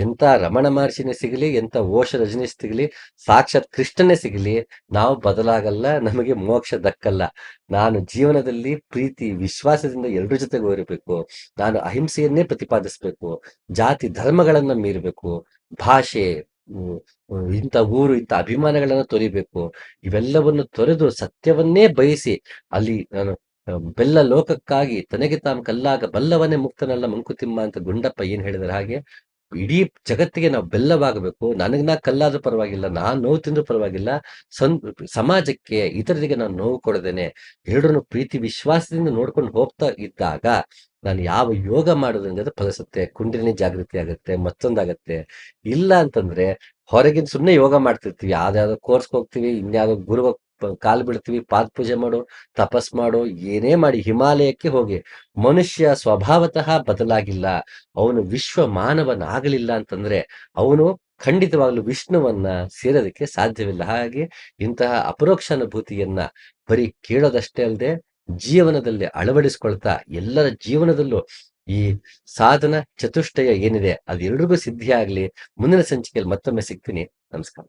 ಎಂತ ರಮಣ ಮಹರ್ಷಿನೇ ಸಿಗಲಿ ಎಂತ ಓಷ ರಜನೀಶ್ ಸಿಗಲಿ, ಸಾಕ್ಷಾತ್ ಕೃಷ್ಣನೇ ಸಿಗಲಿ, ನಾವು ಬದಲಾಗಲ್ಲ, ನಮಗೆ ಮೋಕ್ಷ ದಕ್ಕಲ್ಲ. ನಾನು ಜೀವನದಲ್ಲಿ ಪ್ರೀತಿ, ವಿಶ್ವಾಸದಿಂದ ಎರಡರ ಜೊತೆಗೆ ಇರಬೇಕು ನಾನು ಅಹಿಂಸೆಯನ್ನೇ ಪ್ರತಿಪಾದಿಸ್ಬೇಕು. ಜಾತಿ ಧರ್ಮಗಳನ್ನ ಮೀರಬೇಕು. ಭಾಷೆ ಇಂಥ ಊರು, ಇಂಥ ಅಭಿಮಾನಗಳನ್ನ ತೊರಿಬೇಕು. ಇವೆಲ್ಲವನ್ನು ತೊರೆದು ಸತ್ಯವನ್ನೇ ಬಯಸಿ ಅಲ್ಲಿ ನಾನು ಬೆಲ್ಲ ಲೋಕಕ್ಕಾಗಿ ತನಗೆ ತಾನು ಕಲ್ಲಾಗ ಬಲ್ಲವನೇ ಮುಕ್ತನಲ್ಲ ಮಂಕುತಿಮ್ಮ ಅಂತ ಗುಂಡಪ್ಪ ಏನ್ ಹೇಳಿದ್ರೆ ಹಾಗೆ, ಇಡೀ ಜಗತ್ತಿಗೆ ನಾವು ಬೆಲ್ಲವಾಗಬೇಕು ನನಗ್ ನಾ ಕಲ್ಲಾದ್ರೂ ಪರವಾಗಿಲ್ಲ ನಾ ನೋವು ತಿಂದ್ರೂ ಪರವಾಗಿಲ್ಲ, ಸಂ, ಸಮಾಜಕ್ಕೆ ಇತರರಿಗೆ ನಾನು ನೋವು ಕೊಡದೇನೆ, ಎರಡನ್ನು ಪ್ರೀತಿ, ವಿಶ್ವಾಸದಿಂದ ನೋಡ್ಕೊಂಡು ಹೋಗ್ತಾ ಇದ್ದಾಗ ನಾನು ಯಾವ ಯೋಗ ಮಾಡೋದ್ರಿಂದ ಅದು ಫಲಿಸುತ್ತೆ ಕುಂಡಿನಿ ಜಾಗೃತಿ ಆಗುತ್ತೆ, ಮತ್ತೊಂದಾಗತ್ತೆ. ಇಲ್ಲ ಅಂತಂದ್ರೆ ಹೊರಗಿನ ಸುಮ್ಮನೆ ಯೋಗ ಮಾಡ್ತಿರ್ತೀವಿ. ಯಾವ್ದಾವ್ದೋ ಕೋರ್ಸ್ಗೆ ಹೋಗ್ತೀವಿ, ಇನ್ಯಾವುದೋ ಗುರುವ ಕಾಲು ಬಿಡ್ತೀವಿ, ಪಾದ ಪೂಜೆ ಮಾಡು, ತಪಸ್ ಮಾಡು, ಏನೇ ಮಾಡಿ ಹಿಮಾಲಯಕ್ಕೆ ಹೋಗಿ ಮನುಷ್ಯ ಸ್ವಭಾವತಃ ಬದಲಾಗಿಲ್ಲ. ಅವನು ವಿಶ್ವ ಮಾನವನಾಗಲಿಲ್ಲ ಅಂತಂದ್ರೆ ಅವನು ಖಂಡಿತವಾಗ್ಲೂ ವಿಷ್ಣುವನ್ನ ಸೇರೋದಕ್ಕೆ ಸಾಧ್ಯವಿಲ್ಲ. ಹಾಗೆ ಇಂತಹ ಅಪರೋಕ್ಷ ಅನುಭೂತಿಯನ್ನ ಬರೀ ಕೇಳೋದಷ್ಟೇ ಅಲ್ಲದೆ ಜೀವನದಲ್ಲಿ ಅಳವಡಿಸ್ಕೊಳ್ತಾ ಎಲ್ಲರ ಜೀವನದಲ್ಲೂ ಈ ಸಾಧನ ಚತುಷ್ಟಯ ಏನಿದೆ ಅದೆಲ್ಲರಿಗೂ ಸಿದ್ಧಿಯಾಗಲಿ. ಮುಂದಿನ ಸಂಚಿಕೆಯಲ್ಲಿ ಮತ್ತೊಮ್ಮೆ ಸಿಗ್ತೀನಿ. ನಮಸ್ಕಾರ.